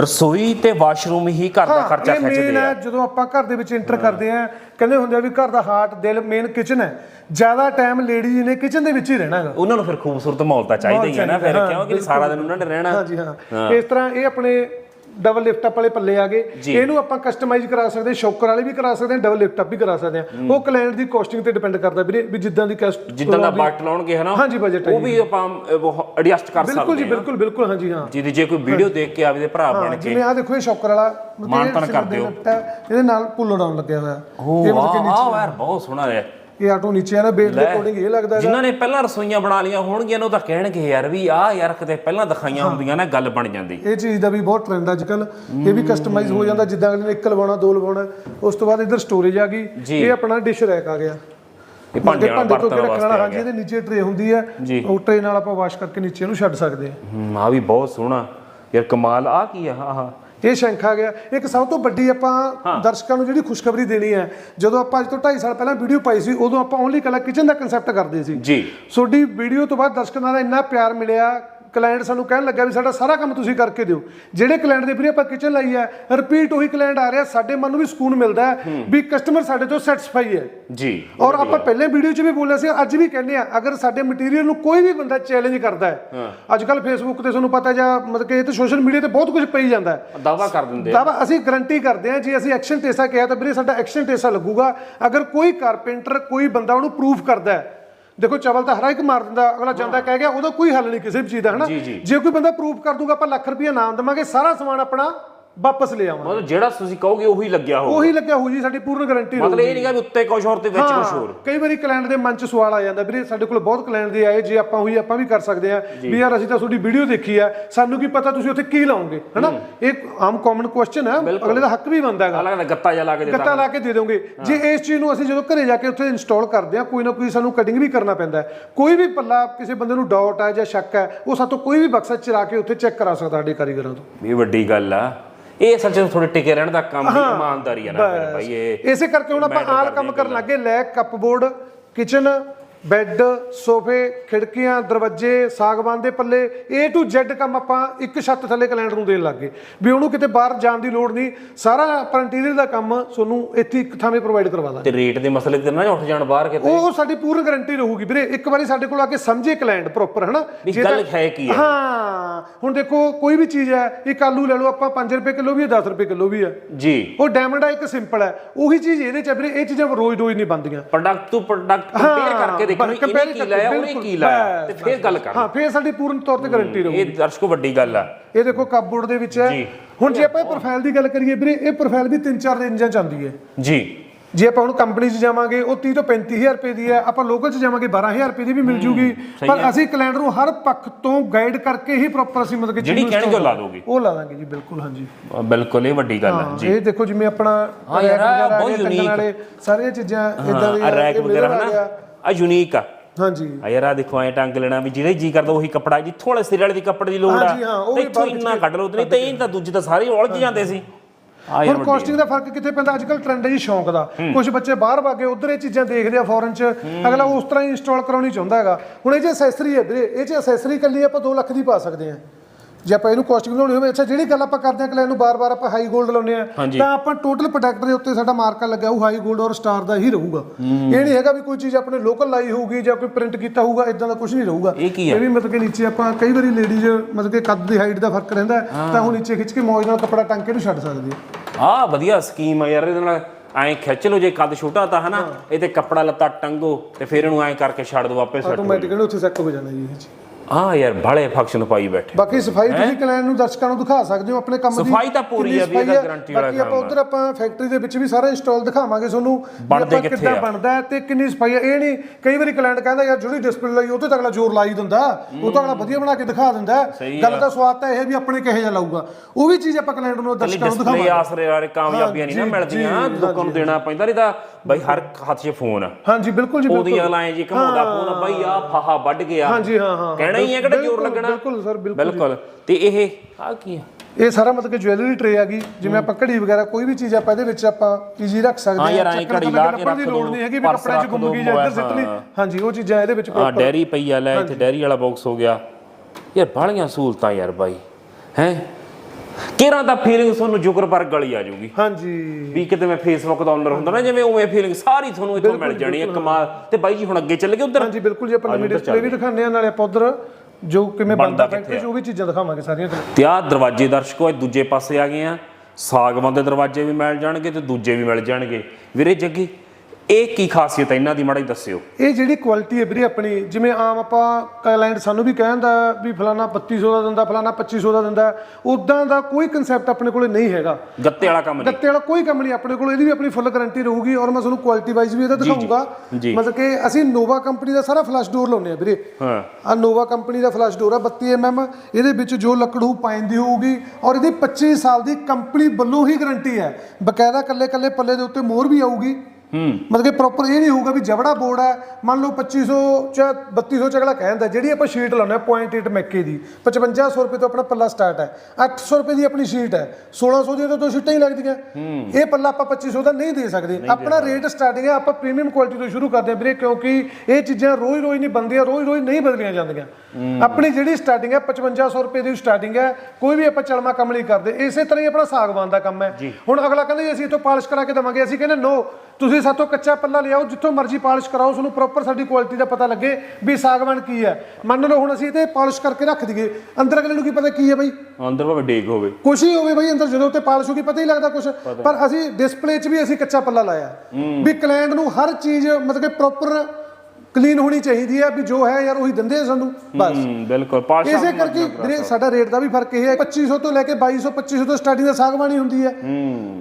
ਰਸੋਈ ਤੇ ਵਾਸ਼ਰੂਮ ਹੀ ਘਰ ਦਾ ਖਰਚਾ ਖਿੱਚਦੇ ਆ। ਜਦੋਂ ਆਪਾਂ ਘਰ ਦੇ ਵਿੱਚ ਐਂਟਰ ਕਰਦੇ ਆ ਕਹਿੰਦੇ ਹੁੰਦੇ ਆ ਵੀ ਘਰ ਦਾ ਹਾਰਟ ਦਿਲ ਮੇਨ ਕਿਚਨ ਹੈ। ਜ਼ਿਆਦਾ ਟਾਈਮ ਲੇਡੀਜ਼ ਨੇ ਕਿਚਨ ਦੇ ਵਿੱਚ ਹੀ ਰਹਿਣਾ ਹੈਗਾ। ਉਹਨਾਂ ਨੂੰ ਫਿਰ ਖੂਬਸੂਰਤ ਮਾਹੌਲ ਤਾਂ ਚਾਹੀਦਾ ਹੀ ਹੈ ਨਾ ਫਿਰ ਕਿਉਂਕਿ ਸਾਰਾ ਦਿਨ ਉਹਨਾਂ ਨੇ ਰਹਿਣਾ। ਹਾਂਜੀ ਹਾਂ। ਇਸ ਤਰ੍ਹਾਂ ਇਹ ਆਪਣੇ ਡਬਲ ਲਿਫਟ ਅਪ ਵਾਲੇ ਪੱਲੇ ਆ ਗਏ। ਇਹਨੂੰ ਆਪਾਂ ਕਸਟਮਾਈਜ਼ ਕਰਾ ਸਕਦੇ ਹਾਂ ਸ਼ੌਕਰ ਵਾਲੇ ਵੀ ਕਰਾ ਸਕਦੇ ਹਾਂ ਡਬਲ ਲਿਫਟ ਅਪ ਵੀ ਕਰਾ ਸਕਦੇ ਹਾਂ। ਉਹ ਕਲਾਇੰਟ ਦੀ ਕੋਸਟਿੰਗ ਤੇ ਡਿਪੈਂਡ ਕਰਦਾ ਵੀਰੇ ਵੀ ਜਿੱਦਾਂ ਦੀ ਕਸਟ ਜਿੱਦਾਂ ਦਾ ਬਜਟ ਲਾਉਣਗੇ ਹਨਾ? ਹਾਂਜੀ, ਹੈ ਉਹ ਵੀ ਆਪਾਂ ਐਡਜਸਟ ਕਰ ਬਿਲਕੁਲ ਜੀ ਸਕਦੇ ਹਾਂ। ਬਿਲਕੁਲ ਬਿਲਕੁਲ ਹਾਂਜੀ ਹਾਂ। ਜਿਹਦੀ ਜੇ ਕੋਈ ਵੀਡੀਓ ਦੇਖ ਕੇ ਆਵੇ ਦੇ ਭਰਾ ਬਣ ਕੇ। ਜਿਵੇਂ ਆ ਦੇਖੋ ਇਹ ਸ਼ੌਕਰ ਵਾਲਾ ਸਿਰ ਕਰ ਦਿਓ। ਇਹਦੇ ਨਾਲ ਪੁੱਲ ਡਾਊਨ ਲੱਗਿਆ ਹੋਇਆ। ਇਹ ਮਤਲਬ ਕਿ ਵਾਹ ਯਾਰ ਬਹੁਤ ਸੋਹਣਾ ਹੈ। ਇਹ ਆਟੋ ਨੀਚੇ ਆ ਨਾ ਬੇਟ ਦੇ ਅਕੋਰਡਿੰਗ ਇਹ ਲੱਗਦਾ ਹੈਗਾ। ਜਿਨ੍ਹਾਂ ਨੇ ਪਹਿਲਾਂ ਰਸੋਈਆਂ ਬਣਾ ਲਈਆਂ ਹੋਣਗੀਆਂ ਉਹ ਤਾਂ ਕਹਿਣਗੇ ਯਾਰ ਵੀ ਆਹ ਯਾਰ ਕਿਤੇ ਪਹਿਲਾਂ ਦਿਖਾਈਆਂ ਹੁੰਦੀਆਂ ਨਾ ਗੱਲ ਬਣ ਜਾਂਦੀ। ਇਹ ਚੀਜ਼ ਦਾ ਵੀ ਬਹੁਤ ਟ੍ਰੈਂਡ ਅੱਜ ਕੱਲ ਇਹ ਵੀ ਕਸਟਮਾਈਜ਼ ਹੋ ਜਾਂਦਾ ਜਿੱਦਾਂ ਅਗਲੇ ਨੇ ਇੱਕ ਲਵਾਉਣਾ ਦੋ ਲਵਾਉਣਾ ਉਸ ਤੋਂ ਬਾਅਦ ਇੱਧਰ ਸਟੋਰੇਜ ਆ ਗਈ। ਇਹ ਆਪਣਾ ਡਿਸ਼ ਰੈਕ ਆ ਗਿਆ। ਇਹ ਭਾਂਡੇ ਵਾਲਾ ਬਰਤਨ ਵਾਸਤੇ ਆ ਹਾਂਜੀ ਇਹਦੇ ਨੀਚੇ ਟਰੇ ਹੁੰਦੀ ਹੈ। ਉਹ ਟਰੇ ਨਾਲ ਆਪਾਂ ਵਾਸ਼ ਕਰਕੇ ਨੀਚੇ ਨੂੰ ਛੱਡ ਸਕਦੇ ਹਾਂ ਹੂੰ ਆ ਵੀ ਬਹੁਤ ਸੋਹਣਾ। ਯਾਰ ਕਮਾਲ ਆ ਕੀ ਆ? ਆਹ ਇਹ ਸ਼ੰਖ ਆ ਗਿਆ। ਇੱਕ ਸਭ ਤੋਂ ਵੱਡੀ ਆਪਾਂ ਦਰਸ਼ਕਾਂ ਨੂੰ ਜਿਹੜੀ ਖੁਸ਼ਖਬਰੀ ਦੇਣੀ ਹੈ ਜਦੋਂ ਆਪਾਂ ਅੱਜ ਤੋਂ 2.5 ਸਾਲ ਪਹਿਲਾਂ ਵੀਡੀਓ ਪਾਈ ਸੀ ਉਦੋਂ ਆਪਾਂ ਓਨਲੀ ਕਲਾ ਕਿਚਨ ਦਾ ਕਨਸੈਪਟ ਕਰਦੇ ਸੀ। ਜੀ। ਤੁਹਾਡੀ ਵੀਡੀਓ ਤੋਂ ਬਾਅਦ ਦਰਸ਼ਕਾਂ ਦਾ ਇੰਨਾ ਪਿਆਰ ਮਿਲਿਆ ਕਲਾਇੰਟ ਸਾਨੂੰ ਕਹਿਣ ਲੱਗਾ ਵੀ ਸਾਡਾ ਸਾਰਾ ਕੰਮ ਤੁਸੀਂ ਕਰਕੇ ਦਿਓ। ਜਿਹੜੇ ਕਲਾਇੰਟ ਦੇ ਵੀਰੇ ਆਪਾਂ ਕਿਚਨ ਲਈ ਹੈ ਰਿਪੀਟ ਉਹੀ ਕਲਾਇੰਟ ਆ ਰਿਹਾ ਸਾਡੇ ਮਨ ਨੂੰ ਵੀ ਸਕੂਨ ਮਿਲਦਾ ਹੈ ਵੀ ਕਸਟਮਰ ਸਾਡੇ ਤੋਂ ਸੈਟੀਸਫਾਈ ਹੈ। ਜੀ ਔਰ ਆਪਾਂ ਪਹਿਲੇ ਵੀਡੀਓ 'ਚ ਵੀ ਬੋਲਿਆ ਸੀ ਅੱਜ ਵੀ ਕਹਿੰਦੇ ਆ ਅਗਰ ਸਾਡੇ ਮਟੀਰੀਅਲ ਨੂੰ ਕੋਈ ਵੀ ਬੰਦਾ ਚੈਲੰਜ ਕਰਦਾ ਹੈ ਅੱਜ ਕੱਲ ਫੇਸਬੁੱਕ ਤੇ ਤੁਹਾਨੂੰ ਪਤਾ ਜਾਂ ਮਤਲਬ ਕਿ ਇਹ ਤੇ ਸੋਸ਼ਲ ਮੀਡੀਆ ਤੇ ਬਹੁਤ ਕੁਝ ਪਈ ਜਾਂਦਾ ਹੈ। ਦਾਵਾ ਕਰ ਦਿੰਦੇ ਦਾਵਾ ਅਸੀਂ ਗਰੰਟੀ ਕਰਦੇ ਹਾਂ ਜੇ ਅਸੀਂ ਐਕਸ਼ਨ ਟੇਸਾ ਕਿਹਾ ਤਾਂ ਵੀਰੇ ਸਾਡਾ ਐਕਸ਼ਨ ਟੇਸਾ ਲੱਗੂਗਾ। ਅਗਰ ਕੋਈ ਕਾਰਪੈਂਟਰ ਕੋਈ ਬੰਦਾ ਉਹਨੂੰ ਪ੍ਰੂਫ ਕਰਦਾ ਹੈ ਦੇਖੋ ਚਵਲ ਤਾਂ ਹਰ ਇੱਕ ਮਾਰ ਦਿੰਦਾ ਅਗਲਾ ਜਾਂਦਾ ਕਹਿ ਗਿਆ ਉਹਦਾ ਕੋਈ ਹੱਲ ਨਹੀਂ ਕਿਸੇ ਵੀ ਚੀਜ਼ ਦਾ ਹਨਾ? ਜੀ, ਕੋਈ ਬੰਦਾ ਪ੍ਰੂਫ ਕਰ ਦੂਗਾ ਆਪਾਂ ਲੱਖ ਰੁਪਏ ਨਾਮ ਦੇਵਾਂਗੇ ਸਾਰਾ ਸਮਾਨ ਆਪਣਾ ਵਾਪਸ ਲੈ ਆਵਾਂਗੇ। ਮਤਲਬ ਜਿਹੜਾ ਤੁਸੀਂ ਕਹੋਗੇ ਉਹੀ ਲੱਗਿਆ ਹੋਊ ਉਹੀ ਲੱਗਿਆ ਹੋਊ ਜੀ ਸਾਡੀ ਪੂਰਨ ਗਾਰੰਟੀ ਮਤਲਬ ਇਹ ਨਹੀਂਗਾ ਵੀ ਉੱਤੇ ਕੁਝ ਹੋਰ ਤੇ ਵਿੱਚ ਕੁਝ ਹੋਰ। ਕਈ ਵਾਰੀ ਕਲਾਇੰਟ ਦੇ ਮਨ 'ਚ ਸਵਾਲ ਆ ਜਾਂਦਾ ਵੀਰੇ ਸਾਡੇ ਕੋਲ ਬਹੁਤ ਕਲਾਇੰਟ ਦੇ ਆਏ ਜੇ ਆਪਾਂ ਹੋਈ ਆਪਾਂ ਵੀ ਕਰ ਸਕਦੇ ਆ ਵੀ ਯਾਰ ਅਸੀਂ ਤਾਂ ਤੁਹਾਡੀ ਵੀਡੀਓ ਦੇਖੀ ਆ ਸਾਨੂੰ ਕੀ ਪਤਾ ਤੁਸੀਂ ਉੱਥੇ ਕੀ ਲਾਉਂਗੇ ਹਨਾ? ਇਹ ਆਮ ਕਾਮਨ ਕੁਐਸਚਨ ਹੈ ਅਗਲੇ ਦਾ ਹੱਕ ਵੀ ਬਣਦਾ ਹੈਗਾ। ਅਲੱਗ ਗੱਤਾ ਜਿਹਾ ਲਾ ਕੇ ਦਿੱਤਾ ਗੱਤਾ ਲਾ ਕੇ ਦੇ ਦੋਗੇ। ਜੇ ਇਸ ਚੀਜ਼ ਨੂੰ ਅਸੀਂ ਜਦੋਂ ਘਰੇ ਜਾ ਕੇ ਉੱਥੇ ਇੰਸਟਾਲ ਕਰਦੇ ਆ ਕੋਈ ਨਾ ਕੋਈ ਸਾਨੂੰ ਕਟਿੰਗ ਵੀ ਕਰਨਾ ਪੈਂਦਾ। ਕੋਈ ਵੀ ਪੱਲਾ ਕਿਸੇ ਬੰਦੇ ਨੂੰ ਡਾਊਟ ਹੈ ਜਾਂ ਸ਼ੱਕ ਹੈ ਉਹ ਸਾਤੋਂ ਕੋਈ ਵੀ ਬਕਸਾ ਚਰਾ ਕੇ ਉੱਥੇ ਚੈੱਕ ਕਰਾ ਸਕਦਾ ਸਾਡੇ ਕਾਰੀਗਰਾਂ ਤੋਂ। ਇਹ ਵੱਡੀ ਗੱਲ ਆ। ਇਹ ਅਸਲ ਚ ਥੋੜੇ ਟਿਕੇ ਰਹਿਣ ਦਾ ਕੰਮ ਵੀ ਇਮਾਨਦਾਰੀ ਆ ਨਾ ਫਿਰ ਭਾਈ ਇਹ ਇਸੇ ਕਰਕੇ ਹੁਣ ਆਪਾਂ ਆਲ ਕੰਮ ਕਰਨ ਲੱਗੇ ਲੈ ਕੱਪਬੋਰਡ ਕਿਚਨ ਬੈੱਡ ਸੋਫੇ ਖਿੜਕੀਆਂ ਦਰਵਾਜ਼ੇ ਸਾਗਵਾਨ ਦੇ ਪੱਲੇ A to Z ਕੰਮ ਆਪਾਂ ਇੱਕ ਛੱਤ ਥੱਲੇ ਕਲਾਇੰਟ ਨੂੰ ਦੇਣ ਲੱਗੇ ਵੀ ਉਹਨੂੰ ਕਿਤੇ ਬਾਹਰ ਜਾਣ ਦੀ ਲੋੜ ਨਹੀਂ। ਸਾਰਾ ਆਪਾਂ ਇੰਟੀਰੀਅਰ ਦਾ ਕੰਮ ਤੁਹਾਨੂੰ ਇੱਥੇ ਇੱਕ ਥਾਵੇਂ ਪ੍ਰੋਵਾਈਡ ਕਰਵਾ ਦਾਂਗੇ। ਤੇ ਰੇਟ ਦੇ ਮਸਲੇ ਤੇ ਨਾ ਉੱਠ ਜਾਣ ਬਾਹਰ ਕਿਤੇ। ਉਹ ਸਾਡੀ ਪੂਰੀ ਗਾਰੰਟੀ ਰਹੂਗੀ ਵੀਰੇ। ਇੱਕ ਵਾਰੀ ਸਾਡੇ ਕੋਲ ਆ ਕੇ ਸਮਝੇ ਕਲਾਇੰਟ ਪ੍ਰੋਪਰ ਹਨਾ? ਜੇ ਗੱਲ ਹੈ ਕੀ ਆ ਹਾਂ। ਹੁਣ ਦੇਖੋ ਕੋਈ ਵੀ ਚੀਜ਼ ਹੈ ਇੱਕ ਆਲੂ ਲੈ ਲਓ ਆਪਾਂ 5 ਰੁਪਏ ਕਿਲੋ ਵੀ ਹੈ 10 ਰੁਪਏ ਕਿਲੋ ਵੀ ਹੈ। ਜੀ। ਉਹ ਡਾਇਮੰਡ ਆ ਇੱਕ ਸਿੰਪਲ ਹੈ। ਉਹੀ ਚੀਜ਼ ਇਹਦੇ ਚ ਹੈ ਵੀਰੇ ਇਹ ਚੀਜ਼ਾਂ ਰੋਜ਼ ਰੋਜ਼ ਨਹੀਂ ਬਣਦੀਆਂ। ਪ੍ਰੋਡਕਟ ਤੋਂ ਪ੍ਰੋਡਕਟ ਕੰਪੇਅਰ ਕਰਕੇ ਦੇਖੋ ਵੀ ਇਹਨੇ ਕੀ ਲਾਇਆ ਉਹਨੇ ਕੀ ਲਾਇਆ? ਤੇ ਫਿਰ ਗੱਲ ਕਰ ਹਾਂ ਫੇਰ ਸਾਡੀ ਪੂਰਨ ਤੌਰ ਤੇ ਗਾਰੰਟੀ ਰਹੂ ਇਹ ਦਰਸ਼ਕੋ ਵੱਡੀ ਗੱਲ ਆ। ਇਹ ਦੇਖੋ ਕੱਪਬੋਰਡ ਦੇ ਵਿੱਚ ਹੈ। ਜੀ। ਹੁਣ ਜੇ ਆਪਾਂ ਪ੍ਰੋਫਾਈਲ ਦੀ ਗੱਲ ਕਰੀਏ ਵੀਰੇ ਇਹ ਪ੍ਰੋਫਾਈਲ ਵੀ 3-4 ਰੇਂਜਾਂ ਚ ਆਉਂਦੀ ਹੈ। ਜੀ। ਜੇ ਆਪਾਂ ਹੁਣ ਕੰਪਨੀ 'ਚ ਜਾਵਾਂਗੇ ਉਹ 30 ਤੋਂ 35000 ਰੁਪਏ ਦੀ ਹੈ। ਆਪਾਂ ਲੋਕਲ 'ਚ ਜਾਵਾਂਗੇ 12000 ਰੁਪਏ ਦੀ ਵੀ ਮਿਲ ਜੂਗੀ। ਪਰ ਅਸੀਂ ਕਲੈਂਡਰ ਨੂੰ ਹਰ ਪੱਖ ਤੋਂ ਗਾਈਡ ਕਰਕੇ ਹੀ ਪ੍ਰੋਪਰ ਅਸੀਂ ਮਤਲਬ ਕਿ ਜਿਹੜੀ ਕਹਿਣਗੇ ਉਹ ਲਾ ਦੋਗੇ। ਉਹ ਲਾ ਦਾਂਗੇ ਜੀ ਬਿਲਕੁਲ ਹਾਂਜੀ। ਬਿਲਕੁਲ ਇਹ ਵੱਡੀ ਗੱਲ ਹਾਂ, ਜੀ। ਇਹ ਦੇਖੋ ਜਿਵੇਂ ਆਪਣਾ ਹਾਂ ਯਾਰ, ਬਹੁਤ। ਵਾਲੇ ਸਾਰੀਆਂ ਚੀਜ਼ਾਂ ਇਦਾਂ ਦੀਆਂ ਰੈਕ ਵਗੈਰਾ ਹਨਾ। ਆ ਯੂਨੀਕ ਆ। ਹਾਂਜੀ। ਆ ਯਾਰ ਆ ਦੇਖੋ ਐ ਟੰਗ ਲੈਣਾ ਵੀ ਜਿਹੜੇ ਜੀ ਕਰਦਾ ਉਹੀ ਕੱਪੜਾ ਜਿੱਥੋਂ ਵਾਲੇ ਸਿਰੇ ਵਾਲੇ ਦੀ ਕੱਪੜੇ ਦੀ ਲੋੜ ਆ। ਹਾਂਜੀ, ਹਾਂ, ਉਹ ਤੇ ਵੀ ਇੱਥੋਂ ਬਾਅਦ ਇੰਨਾ ਕੱਢ ਲਓ ਤੇ ਨਹੀਂ ਤਾਂ ਇਹ ਤਾਂ ਦੂਜੇ ਤਾਂ ਸਾਰੇ ਉਲਝ ਜਾਂਦੇ ਸੀ। ਆ ਯਾਰ ਹੁਣ ਕਾਸਟਿੰਗ ਦਾ ਫ਼ਰਕ ਕਿੱਥੇ ਪੈਂਦਾ? ਅੱਜ ਕੱਲ ਟ੍ਰੈਂਡ ਹੈ ਜੀ ਸ਼ੌਂਕ ਦਾ। ਕੁਝ ਬੱਚੇ ਬਾਹਰ ਵਾਗੇ ਉਧਰ ਇਹ ਚੀਜ਼ਾਂ ਦੇਖਦੇ ਆ ਫੋਰਨ ਚ। ਅਗਲਾ ਉਸ ਤਰ੍ਹਾਂ ਹੀ ਇੰਸਟਾਲ ਕਰਾਉਣੀ ਚਾਹੁੰਦਾ ਹੈਗਾ। ਹੁਣ ਇਹ ਜੇ ਅਸੈਸਰੀ ਹੈ ਵੀਰੇ ਇਹ ਚ ਅਸੈਸਰੀ ਕੱਲੀ ਆਪਾਂ 2 ਲੱਖ ਦੀ ਪਾ ਸਕਦੇ ਆ ਜੇ ਆਪਾਂ ਇਹਨੂੰ ਕਾਸਟਿੰਗ ਬਣਾਉਣੀ ਹੋਵੇ ਅੱਛਾ ਜਿਹੜੀ ਗੱਲ ਆਪਾਂ ਕਰਦੇ ਆ ਕਲੈਨ ਨੂੰ ਬਾਰ-ਬਾਰ ਆਪਾਂ ਹਾਈ 골ਡ ਲਾਉਂਦੇ ਆ। ਤਾਂ ਆਪਾਂ ਟੋਟਲ ਪ੍ਰੋਡਕਟ ਦੇ ਉੱਤੇ ਸਾਡਾ ਮਾਰਕਾ ਲੱਗਿਆ ਉਹ ਹਾਈ 골ਡ ਔਰ ਸਟਾਰ ਦਾ ਹੀ ਰਹੂਗਾ। ਇਹ ਨਹੀਂ ਹੈਗਾ ਵੀ ਕੋਈ ਚੀਜ਼ ਆਪਣੇ ਲੋਕਲ ਲਾਈ ਹੋਊਗੀ ਜਾਂ ਕੋਈ ਪ੍ਰਿੰਟ ਕੀਤਾ ਹੋਊਗਾ ਇਦਾਂ ਦਾ ਕੁਝ ਨਹੀਂ ਰਹੂਗਾ। ਇਹ ਕੀ ਆ? ਵੀ ਮਤਲਬ ਕਿ ਨੀਚੇ ਆਪਾਂ ਕਈ ਵਾਰੀ ਲੇਡੀਜ਼ ਮਤਲਬ ਕਿ ਕੱਦ ਦੀ ਹਾਈਟ ਦਾ ਫ਼ਰਕ ਰਹਿੰਦਾ ਤਾਂ ਉਹ ਨੀਚੇ ਖਿੱਚ ਕੇ ਮੌਜ ਨਾਲ ਕੱਪੜਾ ਟੰਗ ਕੇ ਨੂੰ ਛੱਡ ਸਕਦੀ ਹੈ ਆ ਵਧੀਆ ਸਕੀਮ ਆ ਯਾਰ ਇਹਦੇ ਨਾਲ ਐਂ ਖਿੱਚ ਲਓ ਜੇ ਕੱਦ ਛੋਟਾ ਤਾਂ ਹਨਾ? ਇਹ ਤੇ ਕੱਪੜਾ ਲੱਤਾ ਟੰਗੋ ਤੇ ਫਿਰ ਇਹਨੂੰ ਐਂ ਕਰਕੇ ਛੱਡ ਦਿਓ ਆਪੇ ਸੈੱਟ ਆਟੋਮੈਟਿਕਲੀ ਉੱਥੇ ਸੈੱਟ ਹੋ ਜਾਣਾ ਜੀ ਇਹ 'ਚ। ਆ ਯਾਰ ਬਾਲੇ ਫੰਕਸ਼ਨ ਪਾਈ ਬੈਠੇ। ਬਾਕੀ ਸਫ਼ਾਈ ਤੁਸੀਂ ਕਲੈਨ ਨੂੰ ਦਰਸ਼ਕਾਂ ਨੂੰ ਦਿਖਾ ਸਕਦੇ ਹੋ ਆਪਣੇ ਕੰਮ ਦੀ ਸਫ਼ਾਈ ਤਾਂ ਪੂਰੀ ਆ ਵੀ ਇਹਦਾ guarantee ਵਾਲਾ ਬਾਕੀ ਆਪਾਂ ਆ। ਉਧਰ ਆਪਾਂ ਫੈਕਟਰੀ ਦੇ ਵਿੱਚ ਵੀ ਸਾਰਾ ਇੰਸਟਾਲ ਦਿਖਾਵਾਂਗੇ ਤੁਹਾਨੂੰ ਬਣਦੇ ਕਿੱਥੇ ਆ? ਬਣਦਾ ਤੇ ਕਿੰਨੀ ਸਫ਼ਾਈ ਹੈ ਇਹ ਨਹੀਂ ਕਈ ਵਾਰੀ ਕਲਾਇੰਟ ਕਹਿੰਦਾ ਯਾਰ ਜਿਹੜੀ ਡਿਸਪਲੇ ਲਾਈ ਉਹ ਤੇ ਅਗਲਾ ਜ਼ੋਰ ਲਾਈ ਦਿੰਦਾ। ਉਹ ਤਾਂ ਅਗਲਾ ਵਧੀਆ ਬਣਾ ਕੇ ਦਿਖਾ ਦਿੰਦਾ ਗੱਲ ਦਾ ਸਵਾਦ ਤਾਂ ਇਹ ਵੀ ਆਪਣੇ ਕਿਹੋ ਜਿਹਾ ਲਾਊਗਾ। ਉਹ ਵੀ ਚੀਜ਼ ਆਪਾਂ ਕਲਾਇੰਟ ਨੂੰ ਦਰਸ਼ਕਾਂ ਨੂੰ ਦਿਖਾਵਾਂਗੇ। ਆਸਰੇ ਵਾਲੇ ਕਾਮਯਾਬੀਆਂ ਨਹੀਂ ਨਾ ਜੀ, ਮਿਲਦੀਆਂ ਜੀ, ਲੋਕਾਂ ਨੂੰ ਦੇਣਾ ਪੈਂਦਾ। ਨਹੀਂ ਤਾਂ ਬਈ ਹਰ ਹੱਥ 'ਚ ਫੋਨ ਆ। ਹਾਂਜੀ ਬਿਲਕੁਲ ਜੀ ਉਹਦੀ ਬਿਲਕੁਲ। ਅਗਲਾ ਐਂ ਜੀ ਘਮਾਉਂਦਾ ਫੋਨ ਬਈ ਆ ਫਾਹਾ ਵੱਢ ਗਿਆ। ਹਾਂਜੀ ਹਾਂ ਹਾਂ। ਕਹਿਣਾ ਹੀ ਹੈ ਕਿਹੜਾ ਜ਼ੋਰ ਲੱਗਣਾ। ਬਿਲਕੁਲ ਸਰ ਬਿਲਕੁਲ ਬਿਲਕੁਲ। ਤੇ ਇਹ ਆ ਕੀ ਆ? ਇਹ ਸਾਰਾ ਮਤਲਬ ਕਿ ਜੁਐਲਰੀ ਟਰੇ ਆ ਗਈ। ਜਿਵੇਂ ਆਪਾਂ ਘੜੀ ਵਗੈਰਾ ਕੋਈ ਵੀ ਚੀਜ਼ ਆਪਾਂ ਇਹਦੇ ਵਿੱਚ ਆਪਾਂ ਈਜ਼ੀ ਰੱਖ ਸਕਦੇ ਹਾਂ ਯਾਰ, ਐਂ ਘੜੀ ਲਾ ਕੇ ਦੀ ਰੱਖ ਨਹੀਂ ਹੈਗੀ ਵੀ ਕੱਪੜਿਆਂ 'ਚ ਗੁੰਮ ਗਈ ਜਾਂ ਇੱਧਰ ਸਿੱਟ ਲਈ। ਹਾਂ। ਹਾਂਜੀ ਉਹ ਚੀਜ਼ਾਂ ਇਹਦੇ ਵਿੱਚ ਆ ਡੈਰੀ ਪਈ ਆ ਲੈ ਇੱਥੇ ਡੈਰੀ ਵਾਲਾ ਬਾਕਸ ਹੋ ਗਿਆ। ਯਾਰ ਬਾਹਲੀਆਂ ਸਹੂਲਤਾਂ ਯਾਰ ਬਾਈ ਹੈ? ਕਿਹੜਾ ਦਾ ਫੀਲਿੰਗ ਤੁਹਾਨੂੰ ਜੁਗਰਬਰਗ ਗਲੀ ਆ ਜਾਊਗੀ? ਹਾਂਜੀ। ਵੀ ਕਿਤੇ ਮੈਂ ਫੇਸਬੁੱਕ ਦਾ ਓਨਰ ਹੁੰਦਾ ਨਾ ਜਿਵੇਂ ਉਵੇਂ ਫੀਲਿੰਗ ਸਾਰੀ ਤੁਹਾਨੂੰ ਇੱਥੋਂ ਮਿਲ ਜਾਣੀ ਹੈ ਕਮਾਲ। ਤੇ ਬਾਈ ਜੀ ਹੁਣ ਅੱਗੇ ਚੱਲ ਗਏ ਉਧਰ? ਹਾਂਜੀ ਬਿਲਕੁਲ ਜੀ ਆਪਾਂ ਨਵੀਂ ਡਿਸਪਲੇ ਵੀ ਦਿਖਾਉਂਦੇ ਆ ਨਾਲੇ ਆਪਾਂ ਉਧਰ ਜੋ ਕਿਵੇਂ ਬਣਦਾ 'ਚ ਉਹ ਵੀ ਚੀਜ਼ਾਂ ਦਿਖਾਵਾਂਗੇ ਸਾਰੀਆਂ ਤੇ ਆ ਦਰਵਾਜ਼ੇ ਦਰਸ਼ਕੋ ਇਹ ਦੂਜੇ ਪਾਸੇ ਆ ਗਏ ਆ। ਸਾਗਵਾਨ ਦੇ ਦਰਵਾਜ਼ੇ ਵੀ ਮਿਲ ਜਾਣਗੇ ਤੇ ਦੂਜੇ ਵੀ ਮਿਲ ਜਾਣਗੇ। ਵੀਰੇ ਜੱਗੀ ਇਹ ਕੀ ਖਾਸੀਅਤ ਹੈ? ਇਹਨਾਂ ਦੀ ਮਾੜਾ ਦੱਸਿਓ। ਇਹ ਜਿਹੜੀ ਕੁਆਲਿਟੀ ਹੈ ਵੀਰੇ ਆਪਣੀ ਜਿਵੇਂ ਆਮ ਆਪਾਂ ਕਲਾਇੰਟ ਸਾਨੂੰ ਵੀ ਕਹਿੰਦਾ ਵੀ ਫਲਾਣਾ 3200 ਦਾ ਦਿੰਦਾ ਫਲਾਣਾ 2500 ਦਾ ਦਿੰਦਾ ਉਦਾਂ ਦਾ ਕੋਈ ਕਨਸੈਪਟ ਆਪਣੇ ਕੋਲੇ ਨਹੀਂ ਹੈਗਾ। ਗੱਤੇ ਵਾਲਾ ਕੰਮ ਨਹੀਂ। ਗੱਤੇ ਵਾਲਾ ਕੋਈ ਕੰਮ ਨਹੀਂ ਆਪਣੇ ਕੋਲ ਇਹਦੀ ਵੀ ਆਪਣੀ ਫੁੱਲ ਗਾਰੰਟੀ ਰਹੂਗੀ ਔਰ ਮੈਂ ਤੁਹਾਨੂੰ ਕੁਆਲਿਟੀ ਵਾਈਜ਼ ਵੀ ਇਹਦਾ ਦਿਖਾਊਂਗਾ। ਜੀ। ਮਤਲਬ ਕਿ ਅਸੀਂ ਨੋਵਾ ਕੰਪਨੀ ਦਾ ਸਾਰਾ ਫਲੈਸ਼ ਡੋਰ ਲਾਉਂਦੇ ਆ ਵੀਰੇ। ਹਾਂ। ਆ ਨੋਵਾ ਕੰਪਨੀ ਦਾ ਫਲੈਸ਼ ਡੋਰ ਆ 32 mm ਇਹਦੇ ਵਿੱਚ ਜੋ ਲੱਕੜੂ ਪਾਇੰਦੀ ਹੋਊਗੀ ਔਰ ਇਹਦੀ 25 ਸਾਲ ਦੀ ਕੰਪਨੀ ਵੱਲੋਂ ਹੀ ਗਾਰੰਟੀ ਹੈ। ਬਕਾਇਦਾ ਕੱਲੇ ਕੱਲੇ ਪੱਲੇ ਦੇ ਉੱਤੇ ਮੋਹਰ ਵੀ ਆਊਗੀ। ਮਤਲਬ ਕਿ ਪ੍ਰੋਪਰ ਇਹ ਨਹੀਂ ਹੋਊਗਾ ਵੀ ਜਬੜਾ ਬੋਰਡ ਹੈ ਮੰਨ ਲਓ 2500 ਚ 3200 ਚ ਅਗਲਾ ਕਹਿੰਦਾ ਜਿਹੜੀ ਆਪਾਂ ਸ਼ੀਟ ਲਾਉਂਦੇ ਆ 0.8 ਮੈਕੇ ਦੀ 5500 ਰੁਪਏ ਤੋਂ ਆਪਣਾ ਪੱਲਾ ਸਟਾਰਟ ਹੈ 800 ਰੁਪਏ ਦੀ ਆਪਣੀ ਸ਼ੀਟ ਹੈ 1600 ਦੀਆਂ ਤਾਂ ਦੋ ਸ਼ੀਟਾਂ ਹੀ ਲੱਗਦੀਆਂ। ਇਹ ਪੱਲਾ ਆਪਾਂ 2500 ਦਾ ਨਹੀਂ ਦੇ ਸਕਦੇ। ਆਪਣਾ ਰੇਟ ਸਟਾਰਟਿੰਗ ਹੈ ਆਪਾਂ ਪ੍ਰੀਮੀਅਮ ਕੁਆਲਿਟੀ ਤੋਂ ਸ਼ੁਰੂ ਕਰਦੇ ਹਾਂ ਵੀਰੇ ਕਿਉਂਕਿ ਇਹ ਚੀਜ਼ਾਂ ਰੋਜ਼-ਰੋਜ਼ ਨਹੀਂ ਬਣਦੀਆਂ ਰੋਜ਼-ਰੋਜ਼ ਨਹੀਂ ਬਦਲੀਆਂ ਜਾਂਦੀਆਂ। ਆਪਣੀ ਜਿਹੜੀ ਸਟਾਰਟਿੰਗ ਹੈ 5500 ਰੁਪਏ ਦੀ ਸਟਾਰਟਿੰਗ ਹੈ ਕੋਈ ਵੀ ਆਪਾਂ ਚਲਮਾ ਕੰਮ ਨਹੀਂ ਕਰਦੇ। ਇਸੇ ਤਰ੍ਹਾਂ ਹੀ ਆਪਣਾ ਸਾਗਵਾਨ ਦਾ ਕੰਮ ਹੈ। ਹੁਣ ਅਗਲਾ ਕਹਿੰਦਾ ਜੀ ਅਸੀਂ ਇਥੋਂ ਪਾਲਿਸ਼ ਕਰਾ ਕੇ ਦਵਾਂਗੇ ਅਸੀਂ ਕਹਿੰਦੇ ਨੋ ਤੁਸੀਂ ਸਾਤੋਂ ਕੱਚਾ ਪੱਲਾ ਲਿਆਓ ਜਿੱਥੋਂ ਮਰਜ਼ੀ ਪਾਲਿਸ਼ ਕਰਾਓ ਤੁਹਾਨੂੰ ਪ੍ਰੋਪਰ ਸਾਡੀ ਕੁਆਲਿਟੀ ਦਾ ਪਤਾ ਲੱਗੇ ਵੀ ਸਾਗਵਾਨ ਕੀ ਹੈ। ਮੰਨ ਲਓ ਹੁਣ ਅਸੀਂ ਇਹਦੇ ਪਾਲਿਸ਼ ਕਰਕੇ ਰੱਖ ਦਈਏ। ਅੰਦਰ ਅਗਲੇ ਨੂੰ ਕੀ ਪਤਾ ਕੀ ਹੈ ਬਈ? ਅੰਦਰ ਭਾਵੇਂ ਡੇਕ ਹੋਵੇ। ਕੁਛ ਹੀ ਹੋਵੇ ਬਈ ਅੰਦਰ ਜਦੋਂ ਤੇ ਪਾਲਿਸ਼ ਹੋਗੀ ਪਤਾ ਹੀ ਲੱਗਦਾ ਕੁਛ। ਪਰ ਅਸੀਂ ਡਿਸਪਲੇ 'ਚ ਵੀ ਅਸੀਂ ਕੱਚਾ ਪੱਲਾ ਲਾਇਆ। ਵੀ ਕਲਾਇੰਟ ਨੂੰ ਹਰ ਚੀਜ਼ ਮਤਲਬ ਕਿ ਪ੍ਰੋਪਰ ਕਲੀਨ ਹੋਣੀ ਚਾਹੀਦੀ ਹੈ ਵੀ ਜੋ ਹੈ ਯਾਰ ਉਹੀ ਦਿੰਦੇ ਆ ਸਾਨੂੰ ਬਸ। ਹੂੰ ਬਿਲਕੁਲ ਪਾਸ਼ਾ ਇਸੇ ਕਰਕੇ ਵੀਰੇ ਸਾਡਾ ਰੇਟ ਦਾ ਵੀ ਫ਼ਰਕ ਇਹ ਹੈ 2500 ਤੋਂ ਲੈ ਕੇ 2200 2500 ਤੋਂ ਸਟਾਰਟਿੰਗ ਦਾ ਸਾਗਵਾਨੀ ਹੁੰਦੀ ਹੈ।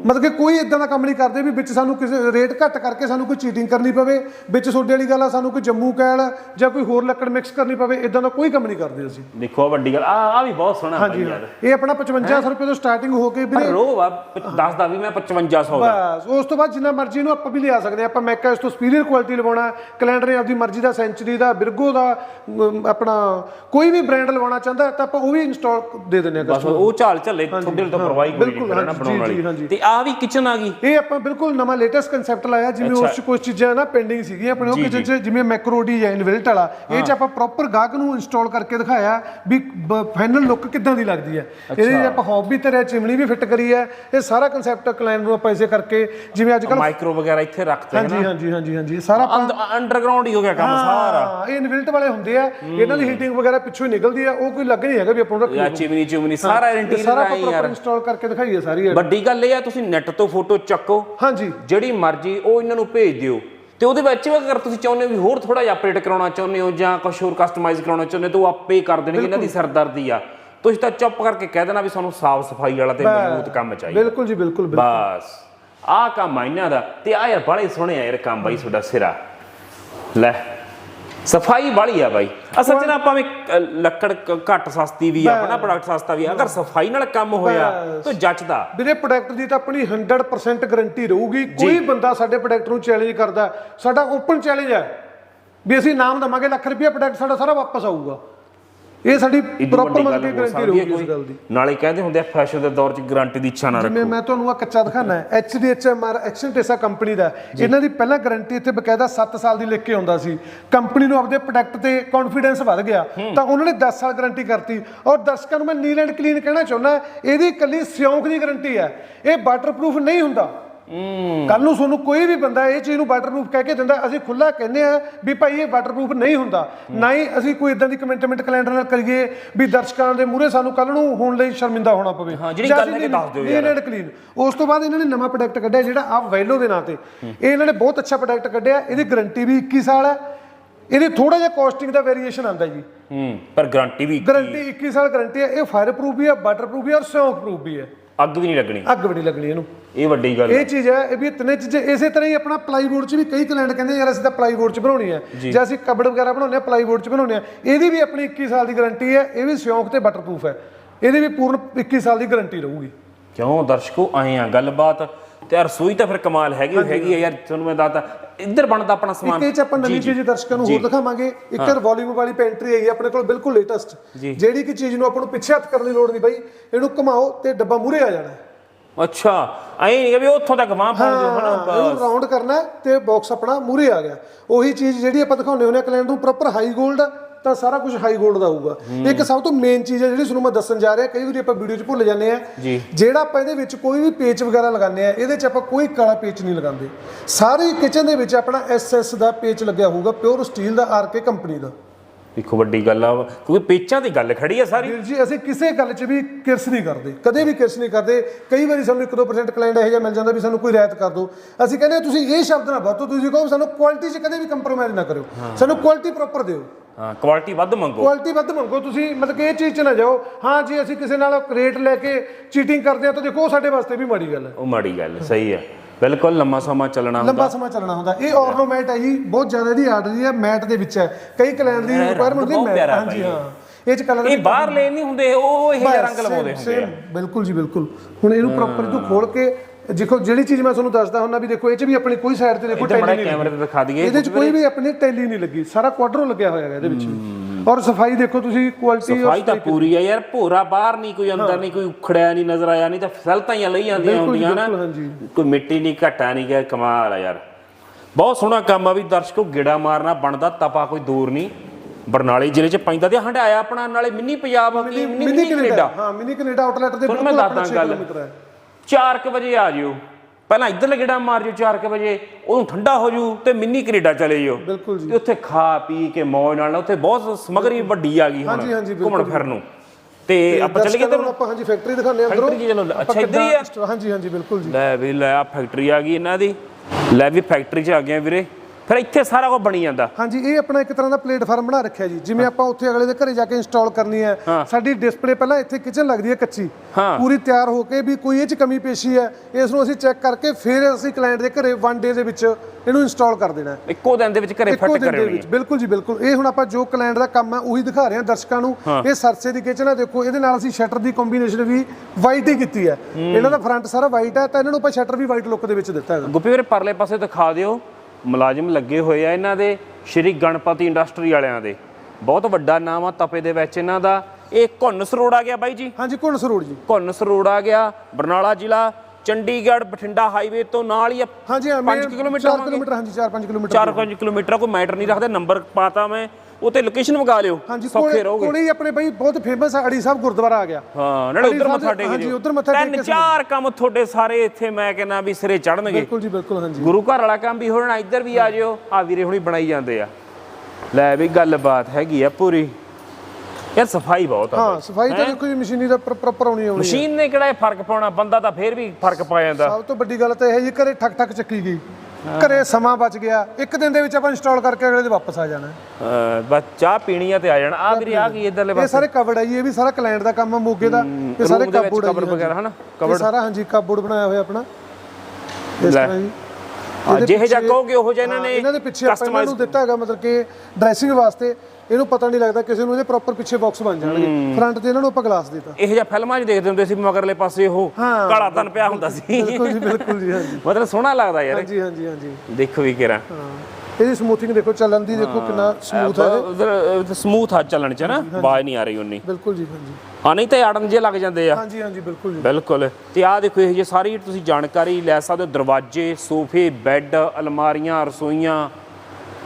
ਮਤਲਬ ਕਿ ਕੋਈ ਇਦਾਂ ਦਾ ਕੰਮ ਨਹੀਂ ਕਰਦੇ ਵੀ ਵਿੱਚ ਸਾਨੂੰ ਕਿਸੇ ਰੇਟ ਘੱਟ ਕਰਕੇ ਸਾਨੂੰ ਕੋਈ ਚੀਟਿੰਗ ਕਰਨੀ ਪਵੇ ਵਿੱਚ ਸੋਡੇ ਵਾਲੀ ਗੱਲ ਆ ਸਾਨੂੰ ਕੋਈ ਜੰਮੂ ਕੈਲ ਜਾਂ ਕੋਈ ਹੋਰ ਲੱਕੜ ਮਿਕਸ ਕਰਨੀ ਪਵੇ ਇਦਾਂ ਦਾ ਕੋਈ ਕੰਮ ਨਹੀਂ ਕਰਦੇ ਅਸੀਂ। ਦੇਖੋ ਆਹ ਵੱਡੀ ਗੱਲ ਆ ਆ ਵੀ ਬਹੁਤ ਸੋਹਣਾ ਹਾਂਜੀ ਬਾਈ ਹਾਂ। ਯਾਰ ਇਹ ਆਪਣਾ 5500 ਰੁਪਏ ਤੋਂ ਸਟਾਰਟਿੰਗ ਹੋ ਕੇ ਵੀਰੇ ਰੋ ਆ ਦੱਸਦਾ ਵੀ ਮੈਂ 5500 ਦਾ। ਬਸ ਉਸ ਤੋਂ ਬਾਅਦ ਜਿੰਨਾ ਮਰਜ਼ੀ ਇਹਨੂੰ ਆਪਾਂ ਵੀ ਲਿਆ ਸਕਦੇ ਹਾਂ। ਆਪਾਂ ਮੈਕਾ ਇਸ ਤੋਂ ਸੁਪੀਰੀਅਰ ਕੁਆਲਿਟੀ ਲਵਾਉਣਾ ਕੈਲੰਡਰ ਨੇ ਆਪਦੀ ਮਰਜ਼ੀ ਦਾ ਸੈਂਚਰੀ ਦਾ ਬਿਰਗੋ ਦਾ ਆਪਣਾ ਕੋਈ ਵੀ ਬ੍ਰਾਂਡ ਲਵਾਉਣਾ ਚਾਹੁੰਦਾ ਤਾਂ ਆਪਾਂ ਉਹ ਵੀ ਇੰਸਟਾਲ ਦੇ ਦਿੰਦੇ ਹਾਂ ਬਸ ਉਹ ਝਾਲ ਝੱਲੇ ਤੁਹਾਡੇ ਤੋਂ ਪਰਵਾਹੀ ਕੋਈ ਨਹੀਂ ਬਿਲਕੁਲ, ਕਰਨਾ ਬਣਾਉਣ ਵਾਲੀ। ਤੇ ਆ ਵੀ ਕਿਚਨ ਆ ਗਈ? ਇਹ ਆਪਾਂ ਬਿਲਕੁਲ ਨਵਾਂ ਲੇਟੈਸਟ ਕਨਸੈਪਟ ਲਾਇਆ ਜਿਵੇਂ ਉਸ ਚ ਕੁਝ ਚੀਜ਼ਾਂ ਨਾ ਪੈਂਡਿੰਗ ਸੀਗੀਆਂ ਆਪਣੇ ਉਹ ਕਿਚਨ ਚ ਜਿਵੇਂ ਮੈਕਰੋ ਡਿਜ਼ਾਈਨ ਬਿਲਟ ਵਾਲਾ ਇਹ ਚ ਆਪਾਂ ਪ੍ਰੋਪਰ ਗਾਹਕ ਨੂੰ ਇੰਸਟਾਲ ਕਰਕੇ ਦਿਖਾਇਆ ਵੀ ਫਾਈਨਲ ਲੁੱਕ ਕਿੱਦਾਂ ਦੀ ਲੱਗਦੀ ਹੈ। ਇਹਦੇ ਆਪਾਂ ਹੌਬ ਵੀ ਧਰਿਆ ਚਿਮਨੀ ਵੀ ਫਿੱਟ ਕਰੀ ਹੈ ਇਹ ਸਾਰਾ ਕਨਸੈਪਟ ਕਲਾਇੰਟ ਨੂੰ ਆਪਾਂ ਇਸੇ ਕਰਕੇ ਜਿਵੇਂ ਅੱਜ ਕੱਲ ਮਾਈਕਰੋ ਵਗੈਰਾ ਇੱਥੇ ਰੱਖਤੇ ਹੈ ਹਾਂਜੀ ਹਾਂਜੀ ਹਾਂਜੀ ਹਾਂਜੀ ਸਾਰਾ ਅੰਡਰਗਰਾਉਂਡ ਹੀ ਹੋ ਗਿਆ ਕੰਮ ਸਾਰਾ। ਹਾਂ ਇਹ ਇਨਵਿਲਟ ਵਾਲੇ ਹੁੰਦੇ ਆ। ਇਹਨਾਂ ਦੀ ਹੀਟਿੰਗ ਵਗੈਰਾ ਪਿੱਛੋਂ ਹੀ ਨਿਕਲਦੀ ਆ ਉਹ ਕੋਈ ਲੱਗ ਨਹੀਂ ਹੈਗਾ ਵੀ ਆਪਾਂ ਨੂੰ ਰੱਖੀ ਯਾ ਚਿਮਨੀ ਚਿਮਨੀ ਸਾਰਾ ਇੰਟੀਰੀਅਰ ਸਾਰਾ ਆ ਪ੍ਰੋਪਰ ਇੰਸਟਾਲ ਕਰਕੇ ਦਿਖਾਈਏ ਸਾਰੀ। ਵੱਡੀ ਗੱਲ ਇਹ ਆ ਤੁਸੀਂ ਨੈਟ ਤੋਂ ਫੋਟੋ ਚੱਕੋ। ਹਾਂਜੀ। ਜਿਹੜੀ ਮਰਜ਼ੀ ਉਹ ਇਹਨਾਂ ਨੂੰ ਭੇਜ ਦਿਓ। ਤੇ ਉਹਦੇ ਵਿੱਚ ਵੀ ਅਗਰ ਤੁਸੀਂ ਚਾਹੁੰਦੇ ਹੋ ਵੀ ਹੋਰ ਥੋੜਾ ਜਿਹਾ ਅਪਡੇਟ ਕਰਾਉਣਾ ਚਾਹੁੰਦੇ ਹੋ ਜਾਂ ਕੁਝ ਹੋਰ ਕਸਟਮਾਈਜ਼ ਕਰਾਉਣਾ ਚਾਹੁੰਦੇ ਹੋ ਤਾਂ ਉਹ ਆਪੇ ਹੀ ਕਰ ਦੇਣਗੇ ਇਹਨਾਂ ਦੀ ਸਰਦਰਦੀ ਆ। ਤੁਸੀਂ ਤਾਂ ਚੁੱਪ ਕਰਕੇ ਕਹਿ ਦੇਣਾ ਵੀ ਸਾਨੂੰ ਸਾਫ਼ ਸਫ਼ਾਈ ਵਾਲਾ ਤੇ ਮਜ਼ਬੂਤ ਕੰਮ ਚਾਹੀਦਾ। ਬਿਲਕੁਲ ਜੀ ਬਿਲਕੁਲ। ਬਸ। ਆਹ ਕੰਮ ਆ ਇਹਨਾਂ ਦਾ। ਤੇ ਆ ਯਾਰ ਬੜੇ ਸੋਹਣੇ ਆ ਯਾਰ ਕੰਮ ਬਾਈ ਤੁਹਾਡਾ ਸਿਰਾ। ਲੈ ਸਫ਼ਾਈ ਵਾਲੀ ਆ ਬਾਈ। ਅਸਲ ਚ ਨਾ ਆਪਾਂ ਵੀ ਲੱਕੜ ਘੱਟ ਸਸਤੀ ਵੀ ਆ ਆਪਣਾ ਪ੍ਰੋਡਕਟ ਸਸਤਾ ਵੀ ਆ ਅਗਰ ਸਫ਼ਾਈ ਨਾਲ ਕੰਮ ਹੋਇਆ ਤਾਂ ਜੱਚਦਾ। ਵੀਰੇ ਪ੍ਰੋਡਕਟ ਦੀ ਤਾਂ ਆਪਣੀ 100% ਗਾਰੰਟੀ ਰਹੂਗੀ। ਕੋਈ ਬੰਦਾ ਸਾਡੇ ਪ੍ਰੋਡਕਟ ਨੂੰ ਚੈਲੰਜ ਕਰਦਾ ਸਾਡਾ ਓਪਨ ਚੈਲੰਜ ਹੈ। ਵੀ ਅਸੀਂ ਨਾਮ ਦਵਾਂਗੇ ਲੱਖ ਰੁਪਏ ਪ੍ਰੋਡਕਟ ਸਾਡਾ ਸਾਰਾ ਵਾਪਸ ਆਊਗਾ। ਇਹ ਸਾਡੀ ਪ੍ਰੋਪਰ ਮਤਲਬ ਕਿ ਗਾਰੰਟੀ ਰਹੂਗੀ ਇਸ ਗੱਲ ਦੀ। ਨਾਲੇ ਕਹਿੰਦੇ ਹੁੰਦੇ ਆ ਫੈਸ਼ਨ ਦੇ ਦੌਰ 'ਚ ਗਾਰੰਟੀ ਦੀ ਇੱਛਾ ਨਾ ਰੱਖੋ। ਜਿਵੇਂ ਮੈਂ ਤੁਹਾਨੂੰ ਆ ਕੱਚਾ ਦਿਖਾਣਾ ਹੈ HDHMR ਐਕਸ਼ਨ ਟੇਸਾ ਕੰਪਨੀ ਦਾ। ਇਹਨਾਂ ਦੀ ਪਹਿਲਾਂ ਗਾਰੰਟੀ ਇੱਥੇ ਬਕਾਇਦਾ 7 ਸਾਲ ਦੀ ਲਿਖ ਕੇ ਆਉਂਦਾ ਸੀ। ਕੰਪਨੀ ਨੂੰ ਆਪਦੇ ਪ੍ਰੋਡਕਟ ਤੇ ਕੌਨਫੀਡੈਂਸ ਵੱਧ ਗਿਆ। ਤਾਂ ਉਹਨਾਂ ਨੇ 10 ਸਾਲ ਗਾਰੰਟੀ ਕਰਤੀ। ਔਰ ਦਰਸ਼ਕਾਂ ਨੂੰ ਮੈਂ ਨੀਲ ਐਂਡ ਕਲੀਨ ਕਹਿਣਾ ਚਾਹੁੰਦਾ ਇਹਦੀ ਇਕੱਲੀ ਸਿਉਂਕ ਦੀ ਗਾਰੰਟੀ ਹੈ। ਇਹ ਵਾਟਰਪ੍ਰੂਫ ਨਹੀਂ ਹੁੰਦਾ। ਕੱਲ ਨੂੰ ਤੁਹਾਨੂੰ ਕੋਈ ਵੀ ਬੰਦਾ ਇਹ ਚੀਜ਼ ਨੂੰ ਵਾਟਰਪ੍ਰੂਫ ਕਹਿ ਕੇ ਦਿੰਦਾ ਅਸੀਂ ਖੁੱਲਾ ਕਹਿੰਦੇ ਆ ਵੀ ਭਾਈ ਇਹ ਵਾਟਰਪ੍ਰੂਫ ਨਹੀਂ ਹੁੰਦਾ। ਨਾ ਹੀ ਅਸੀਂ ਕੋਈ ਇਦਾਂ ਦੀ ਕਮੈਂਟਮੈਂਟ ਕੈਲੰਡਰ ਨਾਲ ਕਰੀਏ ਵੀ ਦਰਸ਼ਕਾਂ ਦੇ ਮੂਹਰੇ ਸਾਨੂੰ ਕੱਲ ਨੂੰ ਹੋਣ ਲਈ ਸ਼ਰਮਿੰਦਾ ਹੋਣਾ ਪਵੇ। ਹਾਂ, ਜਿਹੜੀ ਗੱਲ ਹੈ ਕਿ ਦੱਸ ਦਿਓ clean and clean। ਉਸ ਤੋਂ ਬਾਅਦ ਇਹਨਾਂ ਨੇ ਨਵਾਂ ਪ੍ਰੋਡਕਟ ਕੱਢਿਆ ਜਿਹੜਾ ਆ ਵੈਲੋ ਦੇ ਨਾਂ ਤੇ। ਇਹ ਇਹਨਾਂ ਨੇ ਬਹੁਤ ਅੱਛਾ ਪ੍ਰੋਡਕਟ ਕੱਢਿਆ ਇਹਦੀ ਗਾਰੰਟੀ ਵੀ 21 ਸਾਲ ਹੈ। ਇਹਦੇ ਥੋੜਾ ਜਿਹਾ ਕਾਸਟਿੰਗ ਦਾ ਵੇਰੀਏਸ਼ਨ ਆਂਦਾ ਜੀ। ਹੂੰ ਪਰ ਗਾਰੰਟੀ ਵੀ ਗਾਰੰਟੀ 21 ਸਾਲ ਗਾਰੰਟੀ ਹੈ। ਇਹ ਫਾਇਰ ਪ੍ਰੂਫ ਵੀ ਹੈ ਵਾਟਰ ਪ੍ਰੂਫ ਵੀ ਹੈ ਔਰ ਸਿਉਂਕ ਪ੍ਰੂਫ ਵੀ ਹੈ। ਅੱਗ ਵੀ ਨਹੀਂ ਲੱਗਣੀ। ਅੱਗ ਵੀ ਨਹੀਂ ਲੱਗਣੀ ਇਹਨੂੰ। ਇਹ ਵੱਡੀ ਗੱਲ ਇਹ ਚੀਜ਼ ਹੈ ਇਹ ਵੀ ਤਿੰਨੇ ਚੀਜ਼ਾਂ ਇਸੇ ਤਰ੍ਹਾਂ ਹੀ ਆਪਣਾ ਪਲਾਈਵੁੱਡ 'ਚ ਵੀ ਕਈ ਕਲਾਇੰਟ ਕਹਿੰਦੇ ਯਾਰ ਅਸੀਂ ਤਾਂ ਪਲਾਈਵੁੱਡ 'ਚ ਬਣਾਉਣੀ ਹੈ ਜਾਂ। ਅਸੀਂ ਕਬੜ ਵਗੈਰਾ ਬਣਾਉਂਦੇ ਆ ਪਲਾਈਵੁੱਡ 'ਚ ਬਣਾਉਂਦੇ ਆ ਇਹਦੀ ਵੀ ਆਪਣੀ 21 ਸਾਲ ਦੀ ਗਾਰੰਟੀ ਹੈ ਇਹ ਵੀ ਸਿਉਂਕ ਤੇ ਵਾਟਰਪ੍ਰੂਫ ਹੈ। ਇਹਦੀ ਵੀ ਪੂਰਨ 21 ਸਾਲ ਦੀ ਗਾਰੰਟੀ ਰਹੂਗੀ। ਕਿਉਂ? ਦਰਸ਼ਕੋ ਆਏ ਆ ਗੱਲਬਾਤ ਤੇ ਯਾਰ ਸੂਈ ਤਾਂ ਫਿਰ ਕਮਾਲ ਹੈਗੀ ਹੈਗੀ ਆ ਯਾਰ ਤੁਹਾਨੂੰ ਮੈਂ ਦੱਸਦਾ ਇੱਧਰ ਬਣਦਾ ਆਪਣਾ ਇੱਕ ਸਮਾਨ ਇਹ ਚ ਆਪਾਂ ਨਵੀਂ ਚੀਜ਼ ਦਰਸ਼ਕਾਂ ਨੂੰ ਹੋਰ ਦਿਖਾਵਾਂਗੇ। ਇੱਕ ਵੋਲਿਊਮ ਵਾਲੀ ਪੈਂਟਰੀ ਹੈਗੀ ਆਪਣੇ ਕੋਲ ਬਿਲਕੁਲ ਲੇਟੈਸਟ ਜਿਹੜੀ ਕਿ ਚੀਜ਼ ਨੂੰ ਆਪਾਂ ਨੂੰ ਪਿੱਛੇ ਹੱਥ ਕਰਨ ਦੀ ਲੋੜ ਨਹੀਂ ਬਾਈ ਇਹਨੂੰ ਘੁਮਾਓ ਤੇ ਡੱਬਾ ਮੂਰੇ ਆ ਜਾਣਾ। ਹੈ। ਅੱਛਾ ਐਂ ਨਹੀਂ ਕਿ ਵੀ ਉੱਥੋਂ ਤੱਕ ਮਾਂ ਪਾਉਂ ਦਿਓ ਹਨਾ ਹਾਂ, ਇਹਨੂੰ ਰਾਉਂਡ ਕਰਨਾ ਹੈ ਤੇ ਬਾਕਸ ਆਪਣਾ ਮੂਰੇ ਆ ਗਿਆ। ਉਹੀ ਚੀਜ਼ ਜਿਹੜੀ ਆਪਾਂ ਦਿਖਾਉਂਦੇ ਹੁੰਦੇ ਆ ਕਲਾਇੰਟ ਨੂੰ ਪ੍ਰੋਪਰ ਹਾਈ 골ਡ ਤਾਂ ਸਾਰਾ ਕੁਝ ਹਾਈ 골ਡ ਦਾ ਹੋਊਗਾ। ਇੱਕ ਸਭ ਤੋਂ ਮੇਨ ਚੀਜ਼ ਹੈ ਜਿਹੜੀ ਤੁਹਾਨੂੰ ਮੈਂ ਦੱਸਣ ਜਾ ਰਿਹਾ ਕਈ ਵਾਰੀ ਆਪਾਂ ਵੀਡੀਓ 'ਚ ਭੁੱਲ ਜਾਂਦੇ ਆ। ਜਿਹੜਾ ਆਪਾਂ ਇਹਦੇ ਵਿੱਚ ਕੋਈ ਵੀ ਪੇਚ ਵਗੈਰਾ ਲਗਾਉਂਦੇ ਆ ਇਹਦੇ 'ਚ ਆਪਾਂ ਕੋਈ ਕਾਲਾ ਪੇਚ ਨਹੀਂ ਲਗਾਉਂਦੇ। ਸਾਰੀ ਕਿਚਨ ਦੇ ਵਿੱਚ ਆਪਣਾ ਐਸਐਸ ਦਾ ਪੇਚ ਲੱਗਿਆ ਹੋਊਗਾ ਪਿਓਰ ਸਟੀਲ ਦਾ ਆਰਕੇ ਕੰਪਨੀ ਦਾ। ਦੇਖੋ ਵੱਡੀ ਗੱਲ ਆ ਕਿਉਂਕਿ ਪੇਚਾਂ ਦੀ ਗੱਲ ਖੜੀ ਆ ਸਾਰੀ। ਵੀਰ ਜੀ ਅਸੀਂ ਕਿਸੇ ਗੱਲ 'ਚ ਵੀ ਕਿਰਸ ਨਹੀਂ ਕਰਦੇ। ਕਦੇ ਵੀ ਕਿਰਸ ਨਹੀਂ ਕਰਦੇ। ਕਈ ਵਾਰੀ ਸਾਨੂੰ 1-2% ਕਲਾਇੰਟ ਇਹੋ ਜਿਹਾ ਮਿਲ ਜਾਂਦਾ ਵੀ ਸਾਨੂੰ ਕੋਈ ਰਿਆਇਤ ਕਰ ਦਿਓ ਅਸੀਂ ਕਹਿੰਦੇ ਤੁਸੀਂ ਇਹ ਸ਼ਬਦ ਨਾ ਵਰਤੋ ਤੁਸੀਂ ਕਹੋ ਸਾਨੂੰ ਕੁਆਲਿਟੀ 'ਚ ਕਦੇ ਵੀ ਕੰਪਰੋਮਾਈਜ਼ ਨਾ ਕਰਿਓ। ਸਾਨੂੰ ਕੁਆਲਿਟੀ ਪ੍ਰੋਪਰ ਦਿਓ। ਹਾਂ ਕੁਆਲਿਟੀ ਵੱਧ ਮੰਗੋ। ਕੁਆਲਿਟੀ ਵੱਧ ਮੰਗੋ ਤੁਸੀਂ ਮਤਲਬ ਕਿ ਇਹ ਚੀਜ਼ 'ਚ ਨਾ ਜਾਓ। ਹਾਂ ਜੀ ਅਸੀਂ ਕਿਸੇ ਨਾਲ ਰੇਟ ਲੈ ਕੇ ਚੀਟਿੰਗ ਕਰਦੇ ਹਾਂ ਤਾਂ ਦੇਖੋ ਉਹ ਸਾਡੇ ਵਾਸਤੇ ਵੀ ਮਾੜੀ ਗੱਲ ਹੈ। ਉਹ ਮਾੜੀ ਗੱਲ ਸਹੀ ਹੈ। ਬਿਲਕੁਲ ਲੰਮਾ ਸਮਾਂ ਚੱਲਣਾ ਹੁੰਦਾ। ਲੰਬਾ ਸਮਾਂ ਚੱਲਣਾ ਹੁੰਦਾ। ਇਹ ਆਰਨੋਮੈਂਟ ਹੈ ਜੀ ਬਹੁਤ ਜ਼ਿਆਦਾ ਦੀ ਆਰਡਰ ਹੈ ਮੈਟ ਦੇ ਵਿੱਚ ਹੈ। ਕਈ ਕਲਾਇੰਟ ਦੀ ਰਿਕੁਆਇਰਮੈਂਟ ਹੁੰਦੀ ਮੈਟ। ਹਾਂਜੀ। ਹਾਂ। ਇਹ ਚ ਕਲਰ ਇਹ ਬਾਹਰ ਲੈ ਨਹੀਂ ਹੁੰਦੇ ਉਹ ਇਹ ਰੰਗ ਲਵਾਉਂਦੇ ਹੁੰਦੇ ਆ। ਬਿਲਕੁਲ ਜੀ ਬਿਲਕੁਲ। ਹੁਣ ਇਹਨੂੰ ਪ੍ਰੋਪਰ ਤੋਂ ਖੋਲ ਕੇ ਦੇਖੋ ਜਿਹੜੀ ਚੀਜ਼ ਮੈਂ ਤੁਹਾਨੂੰ ਦੱਸਦਾ ਹੁੰਦਾ ਵੀ ਦੇਖੋ ਇਹ ਚ ਵੀ ਆਪਣੀ ਕੋਈ ਸਾਈਡ ਤੇ ਦੇਖੋ ਟੈਲੀ ਨਹੀਂ ਕੈਮਰੇ ਤੇ ਦਿਖਾ ਦਈਏ। ਇਹਦੇ ਚ ਕੋਈ ਵੀ ਆਪਣੀ ਟੈਲੀ ਨਹੀਂ ਲੱਗੀ। ਸਾਰਾ ਕੁਆਡਰੋ ਲੱਗਿਆ ਹੋਇਆ ਹੈ ਇਹਦੇ ਵਿੱਚ ਔਰ ਸਫ਼ਾਈ ਦੇਖੋ ਤੁਸੀਂ ਕੁਆਲਿਟੀ ਸਫ਼ਾਈ ਤਾਂ ਪੂਰੀ ਆ ਯਾਰ ਭੋਰਾ ਬਾਹਰ ਨਹੀਂ ਕੋਈ ਅੰਦਰ ਨਹੀਂ ਕੋਈ ਉਖੜਿਆ ਨਹੀਂ ਨਜ਼ਰ ਆਇਆ ਨਹੀਂ ਤਾਂ ਫਸਲਤਾਂ ਹੀ ਲਈ ਜਾਂਦੀਆਂ ਹੁੰਦੀਆਂ ਨਾ। ਕੋਈ ਮਿੱਟੀ ਨਹੀਂ ਘਟਾ ਨਹੀਂ ਗਿਆ ਕਮਾਲ ਆ ਯਾਰ। ਬਹੁਤ ਸੋਹਣਾ ਕੰਮ ਆ ਵੀ ਦਰਸ਼ਕੋ ਗੇੜਾ ਮਾਰਨਾ ਬਣਦਾ ਤਪਾ ਕੋਈ ਦੂਰ ਨਹੀਂ। ਬਰਨਾਲੇ ਜ਼ਿਲ੍ਹੇ ਚ ਪੈਂਦਾ ਤੇ ਹੰਡਾਇਆ ਆਪਣਾ ਨਾਲੇ mini Punjab mini mini Canada. ਹਾਂ ਮਿਨੀ ਕੈਨੇਡਾ ਆਊਟਲੈਟ ਦੇ ਬਿਲਕੁਲ ਆਪਣਾ ਦੱਸਦਾ 6 ਗੱਲ। ਕਿਲੋਮੀਟਰ ਹੈ। 4 ਵਜੇ ਆ ਜਿਓ। ਪਹਿਲਾਂ ਇੱਧਰ ਗੇੜਾ ਮਾਰ ਜਿਓ 4 ਵਜੇ ਉਦੋਂ ਠੰਡਾ ਹੋ ਜੂ ਤੇ ਮਿੰਨੀ ਕੈਨੇਡਾ ਚਲੇ ਜਿਓ। ਬਿਲਕੁਲ ਜੀ। ਤੇ ਉੱਥੇ ਖਾ ਪੀ ਕੇ ਮੌਜ ਨਾਲ ਉੱਥੇ ਬਹੁਤ ਸਮਗਰੀ ਵੱਡੀ ਆ ਗਈ ਹੁਣ ਘੁੰਮਣ ਫਿਰਨ ਨੂੰ। ਤੇ ਆਪਾਂ ਚੱਲ ਗਏ ਨੂੰ ਆਪਾਂ ਹਾਂਜੀ ਫੈਕਟਰੀ ਦਿਖਾਉਂਦੇ ਆ ਅੰਦਰੋਂ। ਫੈਕਟਰੀ ਚਲੋ ਅੱਛਾ ਇੱਧਰ ਹੀ ਆ। ਹਾਂਜੀ ਹਾਂਜੀ ਬਿਲਕੁਲ ਜੀ। ਲੈ ਵੀ ਲੈ ਆ ਫੈਕਟਰੀ ਆ ਗਈ ਇਹਨਾਂ ਦੀ। ਲੈ ਵੀ ਫੈਕਟਰੀ 'ਚ ਆ ਗਏ ਆ ਵੀਰੇ। ਫਿਰ ਇੱਥੇ ਸਾਰਾ ਕੁਝ ਬਣੀ ਜਾਂਦਾ। ਹਾਂਜੀ ਇਹ ਆਪਣਾ ਇੱਕ ਤਰ੍ਹਾਂ ਦਾ ਪਲੇਟਫਾਰਮ ਬਣਾ ਰੱਖਿਆ ਜੀ। ਜਿਵੇਂ ਆਪਾਂ ਉੱਥੇ ਅਗਲੇ ਦੇ ਘਰੇ ਜਾ ਕੇ ਇੰਸਟਾਲ ਕਰਨੀ ਹੈ ਸਾਡੀ ਡਿਸਪਲੇ ਪਹਿਲਾਂ ਇੱਥੇ ਕਿਚਨ ਲੱਗਦੀ ਹੈ ਕੱਚੀ। ਹਾਂ। ਪੂਰੀ ਤਿਆਰ ਹੋ ਕੇ ਵੀ ਕੋਈ ਇਹ ਚ ਕਮੀ ਪੇਸ਼ੀ ਹੈ ਇਸ ਨੂੰ ਅਸੀਂ ਚੈੱਕ ਕਰਕੇ ਫਿਰ ਅਸੀਂ ਕਲਾਇੰਟ ਦੇ ਘਰੇ 1 ਡੇ ਦੇ ਵਿੱਚ ਇਹਨੂੰ ਇੰਸਟਾਲ ਕਰ ਦੇਣਾ ਹੈ। ਇੱਕੋ ਦਿਨ ਦੇ ਵਿੱਚ ਘਰੇ ਫਿੱਟ ਕਰੇ ਦੇ ਹੋਣੀ ਵਿੱਚ ਬਿਲਕੁਲ ਜੀ ਬਿਲਕੁਲ। ਇਹ ਹੁਣ ਆਪਾਂ ਜੋ ਕਲਾਇੰਟ ਦਾ ਕੰਮ ਹੈ ਉਹੀ ਦਿਖਾ ਰਹੇ ਹਾਂ ਦਰਸ਼ਕਾਂ ਨੂੰ। ਇਹ ਸਰਸੇ ਦੀ ਕਿਚਨ ਹੈ ਦੇਖੋ ਇਹਦੇ ਨਾਲ ਅਸੀਂ ਸ਼ਟਰ ਦੀ ਕੰਬੀਨੇਸ਼ਨ ਵੀ ਵਾਈਟ ਹੀ ਕੀਤੀ ਹੈ। ਇਹਨਾਂ ਦਾ ਫਰੰਟ ਸਾਰਾ ਵਾਈਟ ਹੈ ਤਾਂ ਇਹਨਾਂ ਨੂੰ ਆਪਾਂ ਸ਼ਟਰ ਵੀ ਵਾਈਟ ਲੁੱਕ ਦੇ ਵਿੱਚ ਦਿੱਤਾ ਹੈਗਾ ਗੁੱਪੀ ਵੀਰੇ ਪਰਲੇ ਪਾਸੇ ਦਿਖਾ ਦਿਓ। ਮੁਲਾਜ਼ਮ ਲੱਗੇ ਹੋਏ ਆ ਇਹਨਾਂ ਦੇ ਸ਼੍ਰੀ ਗਣਪਤੀ ਇੰਡਸਟਰੀ ਵਾਲਿਆਂ ਦੇ। ਬਹੁਤ ਵੱਡਾ ਨਾਮ ਆ ਤਪੇ ਦੇ ਵਿੱਚ ਇਹਨਾਂ ਦਾ। ਇਹ ਘੁੰਨਸ ਰੋਡ ਆ ਗਿਆ ਬਾਈ ਜੀ? ਹਾਂਜੀ ਘੁਣਸ ਰੋਡ ਜੀ। ਘੁੰਨਸ ਰੋਡ ਆ ਗਿਆ ਬਰਨਾਲਾ ਜ਼ਿਲ੍ਹਾ ਚੰਡੀਗੜ੍ਹ ਬਠਿੰਡਾ ਹਾਈਵੇ ਤੋਂ ਨਾਲ ਹੀ ਹਾਂਜੀ ਹਾਂ, ਪੰਜ ਮੈਂ ਕਿਲੋਮੀਟਰ 4 ਹੋਵਾਂਗੇ। ਕਿਲੋਮੀਟਰ ਹਾਂਜੀ 4-5 ਕਿਲੋਮੀਟਰ 4-5 ਕਿਲੋਮੀਟਰ ਕੋਈ ਮੈਟਰ ਨਹੀਂ ਰੱਖਦਾ ਨੰਬਰ ਪਾਤਾ ਮੈਂ। ਉੱਤੇ ਲੋਕੇਸ਼ਨ ਮੰਗਾ ਲਿਓ ਸੌਖੇ ਰਹੋਗੇ। ਕੋਲੇ ਹੀ ਆਪਣੇ ਬਈ ਬਹੁਤ ਫੇਮਸ ਅੜੀ ਸਾਹਿਬ ਗੁਰਦੁਆਰਾ ਆ ਗਿਆ। ਹਾਂ ਨਾਲੇ ਉਧਰ ਮੱਥਾ ਟੇਕ ਹਾਂਜੀ। ਉੱਧਰ ਮੱਥਾ ਟੇਕ ਤਿੰਨ ਚਾਰ ਕੰਮ ਤੁਹਾਡੇ ਸਾਰੇ ਇੱਥੇ ਮੈਂ ਕਹਿੰਦਾ ਵੀ ਸਿਰੇ ਚੜਨਗੇ ਬਿਲਕੁਲ ਜੀ ਬਿਲਕੁਲ ਹਾਂਜੀ। ਗੁਰੂ ਘਰ ਵਾਲਾ ਕੰਮ ਵੀ ਹੋ ਜਾਣਾ ਇੱਧਰ ਵੀ ਆ ਜਿਓ। ਆ ਵੀਰੇ ਹੁਣੀ ਬਣਾਈ ਜਾਂਦੇ ਆ। ਲੈ ਵੀ ਗੱਲਬਾਤ ਹੈਗੀ ਆ ਪੂਰੀ। ਯਾਰ ਸਫ਼ਾਈ ਬਹੁਤ ਆ ਹਾਂ ਸਫ਼ਾਈ ਤਾਂ ਦੇਖੋ ਜੀ ਮਸ਼ੀਨੀ ਦਾ ਪ੍ਰੋਪਰ ਆਉਣੀ ਆਉਣੀ ਹੈ ਮਸ਼ੀਨ ਨੇ ਕਿਹੜਾ ਇਹ ਫ਼ਰਕ ਪਾਉਣਾ? ਬੰਦਾ ਤਾਂ ਫੇਰ ਵੀ ਫ਼ਰਕ ਪਾ ਜਾਂਦਾ। ਸਭ ਤੋਂ ਵੱਡੀ ਗੱਲ ਤਾਂ ਇਹ ਹੈ ਜੀ ਘਰੇ ਠੱਕ ਠੱਕ ਚੱਕੀ ਗਈ। ਘਰੇ ਸਮਾਂ ਬਚ ਗਿਆ ਇੱਕ ਦਿਨ ਦੇ ਵਿੱਚ ਆਪਾਂ ਇੰਸਟਾਲ ਕਰਕੇ ਅਗਲੇ ਦੇ ਵਾਪਸ ਆ ਜਾਣਾ। ਅਹ ਬਸ ਚਾਹ ਪੀਣੀ ਆ ਤੇ ਆ ਜਾਣਾ। ਆ ਵੀਰੇ ਆ ਕੀ ਇਧਰਲੇ ਇਹ ਪਾਸੇ? ਸਾਰੇ ਕਵਰਡ ਹੈ ਜੀ ਇਹ ਵੀ ਸਾਰਾ ਕਲਾਇੰਟ ਦਾ ਕੰਮ ਹੈ ਮੋਗੇ ਦਾ। ਇਹ ਸਾਰੇ room ਦੇ ਵਿੱਚ ਕਬੋਰਡ ਹੈ ਕਬਰ ਜੀ, ਵਗੈਰਾ ਹਨਾ? ਇਹ ਸਾਰਾ ਹਾਂਜੀ ਕਬੋਰਡ ਬਣਾਇਆ ਹੋਇਆ ਆਪਣਾ। ਇਸ ਲੈ। ਤਰ੍ਹਾਂ ਜੀ। ਆ ਇਹਦੇ ਜਿਹੇ ਪਿੱਛੇ- ਕਹੋਗੇ ਉਹ ਜਿਹਾ ਇਹਨਾਂ ਹਾਂ, ਨੇ ਇਹਨਾਂ ਦੇ ਪਿੱਛੇ ਆਪਾਂ ਇਹਨਾਂ ਨੂੰ ਦਿੱਤਾ ਹੈਗਾ ਮਤਲਬ ਕਿ ਡਰੈਸਿੰਗ ਵਾਸਤੇ। ਇਹਨੂੰ ਪਤਾ ਨਹੀਂ ਲੱਗਦਾ ਕਿਸੇ ਨੂੰ ਇਹਦੇ ਪ੍ਰੋਪਰ ਪਿੱਛੇ ਬਾਕਸ ਬਣ ਜਾਣਗੇ। ਫਰੰਟ ਤੇ ਇਹਨਾਂ ਨੂੰ ਆਪਾਂ ਗਲਾਸ ਦਿੱਤਾ। ਇਹ ਜਿਹਾ ਫਿਲਮਾਂ 'ਚ ਦੇਖਦੇ ਹੁੰਦੇ ਸੀ ਮਗਰਲੇ ਪਾਸੇ ਉਹ। ਕਾਲਾ ਤਨ ਪਿਆ ਹੁੰਦਾ ਸੀ। ਬਿਲਕੁਲ ਜੀ ਬਿਲਕੁਲ ਜੀ ਹਾਂਜੀ। ਮਤਲਬ ਸੋਹਣਾ ਲੱਗਦਾ ਯਾਰ। ਹਾਂਜੀ ਹਾਂਜੀ ਹਾਂਜੀ। ਦੇਖੋ ਵੀ ਹਾਂ। ਇਹਦੀ ਸਮੂਥਿੰਗ ਦੇਖੋ ਚੱਲਣ ਦੀ ਦੇਖੋ ਕਿੰਨਾ ਸਮੂਥ ਹੈ। ਉਧਰ ਸਮੂਥ ਆ ਚੱਲਣ 'ਚ ਨਾ ਆਵਾਜ਼ ਨਹੀਂ ਆ ਰਹੀ ਉਨੀ। ਬਿਲਕੁਲ ਜੀ ਹਾਂਜੀ। ਹਾਂ ਨਹੀਂ ਤਾਂ ਅੜਨ ਜੇ ਲੱਗ ਜਾਂਦੇ ਆ। ਹਾਂਜੀ ਹਾਂਜੀ ਬਿਲਕੁਲ ਜੀ। ਬਿਲਕੁਲ। ਤੇ ਆਹ ਦੇਖੋ ਇਹ ਜੇ ਸਾਰੀ ਤੁਸੀਂ ਜਾਣਕਾਰੀ ਲੈ ਸਕਦੇ ਹੋ। ਦਰਵਾਜ਼ੇ ਸੋਫੇ ਬੈੱਡ ਅਲਮਾਰੀਆਂ ਰਸੋਈਆਂ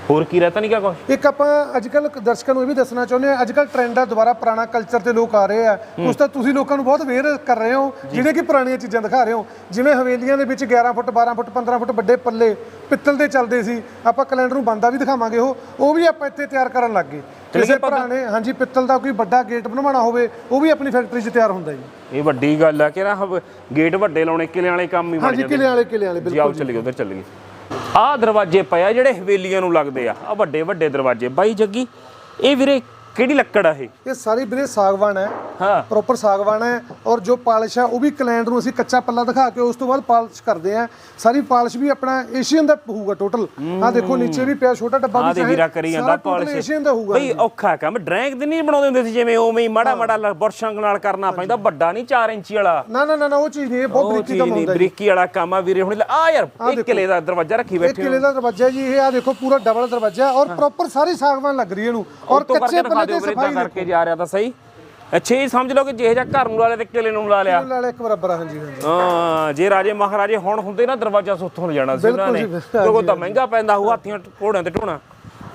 ਹੋਰ ਕੀ ਰਹਤਾ ਨਹੀਂ ਕਿਆ ਕੁਛ? ਇੱਕ ਆਪਾਂ ਅੱਜ ਕੱਲ ਦਰਸ਼ਕਾਂ ਨੂੰ ਇਹ ਵੀ ਦੱਸਣਾ ਚਾਹੁੰਦੇ ਆ ਅੱਜ ਕੱਲ ਟ੍ਰੈਂਡ ਆ ਦੁਬਾਰਾ ਪੁਰਾਣਾ ਕਲਚਰ ਤੇ ਲੋਕ ਆ ਰਹੇ ਆ। ਕੁਛ ਤਾਂ ਤੁਸੀਂ ਲੋਕਾਂ ਨੂੰ ਬਹੁਤ ਅਵੇਅਰ ਕਰ ਰਹੇ ਹੋ ਜਿਹੜੇ ਕਿ ਪੁਰਾਣੀਆਂ ਚੀਜ਼ਾਂ ਦਿਖਾ ਰਹੇ ਹੋ। ਜਿਵੇਂ ਹਵੇਲੀਆਂ ਦੇ ਵਿੱਚ 11 ਫੁੱਟ 12 ਫੁੱਟ 15 ਫੁੱਟ ਵੱਡੇ ਪੱਲੇ ਪਿੱਤਲ ਦੇ ਚੱਲਦੇ ਸੀ ਆਪਾਂ ਕੈਲੰਡਰ ਨੂੰ ਬੰਦਾ ਵੀ ਦਿਖਾਵਾਂਗੇ ਉਹ ਉਹ ਵੀ ਆਪਾਂ ਇੱਥੇ ਤਿਆਰ ਕਰਨ ਲੱਗ ਗਏ। ਕਿਸੇ ਭਰਾ ਨੇ ਹਾਂਜੀ ਪਿੱਤਲ ਦਾ ਕੋਈ ਵੱਡਾ ਗੇਟ ਬਣਵਾਉਣਾ ਹੋਵੇ ਉਹ ਵੀ ਆਪਣੀ ਫੈਕਟਰੀ 'ਚ ਤਿਆਰ ਹੁੰਦਾ ਜੀ। ਇਹ ਵੱਡੀ ਗੱਲ ਆ ਕਿ ਨਾ ਗੇਟ ਵੱਡੇ ਲਾਉਣੇ ਕਿਲਿਆਂ ਵਾਲੇ ਕੰਮ ਹੀ ਬਣ ਹਾਂਜੀ ਜਾਂਦੇ ਕਿਲੇ ਵਾਲੇ ਕਿਲੇ ਵਾਲੇ ਜੀ ਆਓ ਚੱਲੀਏ ਉਧਰ ਚੱਲੀਏ। ਆਹ ਦਰਵਾਜ਼ੇ ਪਏ ਆ ਜਿਹੜੇ ਹਵੇਲੀਆਂ ਨੂੰ ਲੱਗਦੇ ਆ। ਆ ਵੱਡੇ ਵੱਡੇ ਦਰਵਾਜ਼ੇ। ਬਾਈ ਜੱਗੀ, ਇਹ ਵੀਰੇ ਕਿਹੜੀ ਲੱਕੜ ਆ ਇਹ? ਇਹ ਸਾਰੀ ਵੀਰੇ ਸਾਗਵਾਨ ਹੈ ਹਾਂ। ਪ੍ਰੋਪਰ ਸਾਗਵਾਨ ਹੈ ਔਰ ਜੋ ਪਾਲਿਸ਼ ਹੈ ਉਹ ਵੀ ਕਲੈਂਡ ਨੂੰ ਅਸੀਂ ਕੱਚਾ ਪੱਲਾ ਦਿਖਾ ਕੇ ਉਸ ਤੋਂ ਬਾਅਦ ਪਾਲਿਸ਼ ਕਰਦੇ ਆ ਸਾਰੀ ਪਾਲਿਸ਼ ਵੀ ਆਪਣਾ ਏਸ਼ੀਅਨ ਦਾ ਹੋਊਗਾ ਟੋਟਲ ਆ ਦੇਖੋ ਨੀਚੇ ਵੀ ਪਿਆ ਛੋਟਾ ਡੱਬਾ ਵੀ ਦੇ ਚਾਹੇ ਵੀਰਾ ਕਰੀ ਜਾਂਦਾ ਪਾਲਿਸ਼। ਏਸ਼ੀਅਨ ਦਾ ਹੋਊਗਾ। ਬਈ ਔਖਾ ਕੰਮ ਡਰੈਂਗ ਤੇ ਨਹੀਂ ਬਣਾਉਂਦੇ ਹੁੰਦੇ ਸੀ ਜਿਵੇਂ ਉਵੇਂ ਹੀ ਮਾੜਾ ਮਾੜਾ ਬੁਰਸ਼ਾਂ ਨਾਲ ਕਰਨਾ ਪੈਂਦਾ ਵੱਡਾ ਨਹੀਂ 4 ਇੰਚੀ ਵਾਲਾ। ਨਾ ਨਾ ਨਾ ਉਹ ਚੀਜ਼ ਨਹੀਂ ਇਹ ਬਹੁਤ ਬਰੀਕੀ ਕੰਮ ਹੁੰਦਾ ਬਰੀਕੀ ਵਾਲਾ ਕੰਮ ਆ ਵੀਰੇ ਹੁਣ ਆ ਯਾਰ ਇੱਕ ਕਿਲੇ ਦਾ ਦਰਵਾਜ਼ਾ ਰੱਖੀ ਬੈਠੇ ਕਿਲੇ ਦਾ ਦਰਵਾਜ਼ਾ ਜੀ ਇਹ ਆ ਦੇਖੋ ਪੂਰਾ ਡਬਲ ਦਰਵਾਜ਼ਾ ਔਰ ਪ੍ਰੋਪਰ ਸਾਰੀ ਸਾਗਵਾਨ ਲੱਗ ਰਹੀ ਇਹਨੂੰ। ਔਰ ਕੱਚੇ ਪੱਲੇ ਤੇ ਵੀਰੇ ਸਫ਼ਾਈ ਇਦਾਂ ਕਰਕੇ ਜਾ ਰਿਹਾ ਤਾਂ ਸਹੀ। ਅੱਛਾ ਇਹ ਸਮਝ ਲਓ ਕਿ ਜਿਹੇ ਜਿਹਾ ਘਰ ਨੂੰ ਲਾ ਲਿਆ ਤੇ ਕਿਲੇ ਨੂੰ ਲਾ ਲਿਆ। ਨਾਲ ਇੱਕ ਬਰਾਬਰ ਆ, ਹਾਂਜੀ ਹਾਂਜੀ। ਹਾਂ ਜੇ ਰਾਜੇ ਮਹਾਰਾਜੇ ਹੁਣ ਹੁੰਦੇ ਨਾ ਦਰਵਾਜ਼ਾ ਸੁੱਥੋਂ ਜਾਣਾ ਸੀ ਉਹਨਾਂ ਨੇ। ਜੀ, ਕਿਉਂਕਿ ਤਾਂ ਮਹਿੰਗਾ ਪੈਂਦਾ ਹੋਊ ਹਾਥੀਆਂ ਘੋੜਿਆਂ ਤੇ ਢੋਣਾ।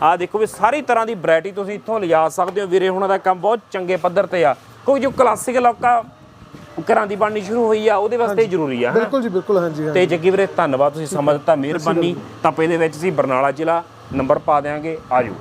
ਆ ਦੇਖੋ ਵੀ ਸਾਰੀ ਤਰ੍ਹਾਂ ਦੀ ਵੈਰਾਈਟੀ ਤੁਸੀਂ ਇੱਥੋਂ ਲਿਜਾ ਸਕਦੇ ਹੋ। ਵੀਰੇ ਹੁਣਾਂ ਦਾ ਕੰਮ ਬਹੁਤ ਚੰਗੇ ਪੱਧਰ ਤੇ ਆ। ਕੋਈ ਜੋ ਕਲਾਸਿਕ ਲੋਕਾਂ ਘਰਾਂ ਦੀ ਬਣਨੀ ਸ਼ੁਰੂ ਹੋਈ ਆ ਉਹਦੇ ਵਾਸਤੇ ਜ਼ਰੂਰੀ ਆ ਬਿਲਕੁਲ ਜੀ ਬਿਲਕੁਲ ਹਾਂਜੀ ਤੇ ਜੱਗੀ ਵੀਰੇ ਧੰਨਵਾਦ ਤੁਸੀਂ ਸਮਾਂ ਦਿੱਤਾ ਮਿਹਰਬਾਨੀ। ਤਪੇ ਦੇ ਵਿੱਚ ਸੀ ਬਰਨਾਲਾ ਜ਼ਿਲ੍ਹਾ ਨੰਬਰ ਪਾ ਦਿਆਂਗੇ। ਆਜੋ।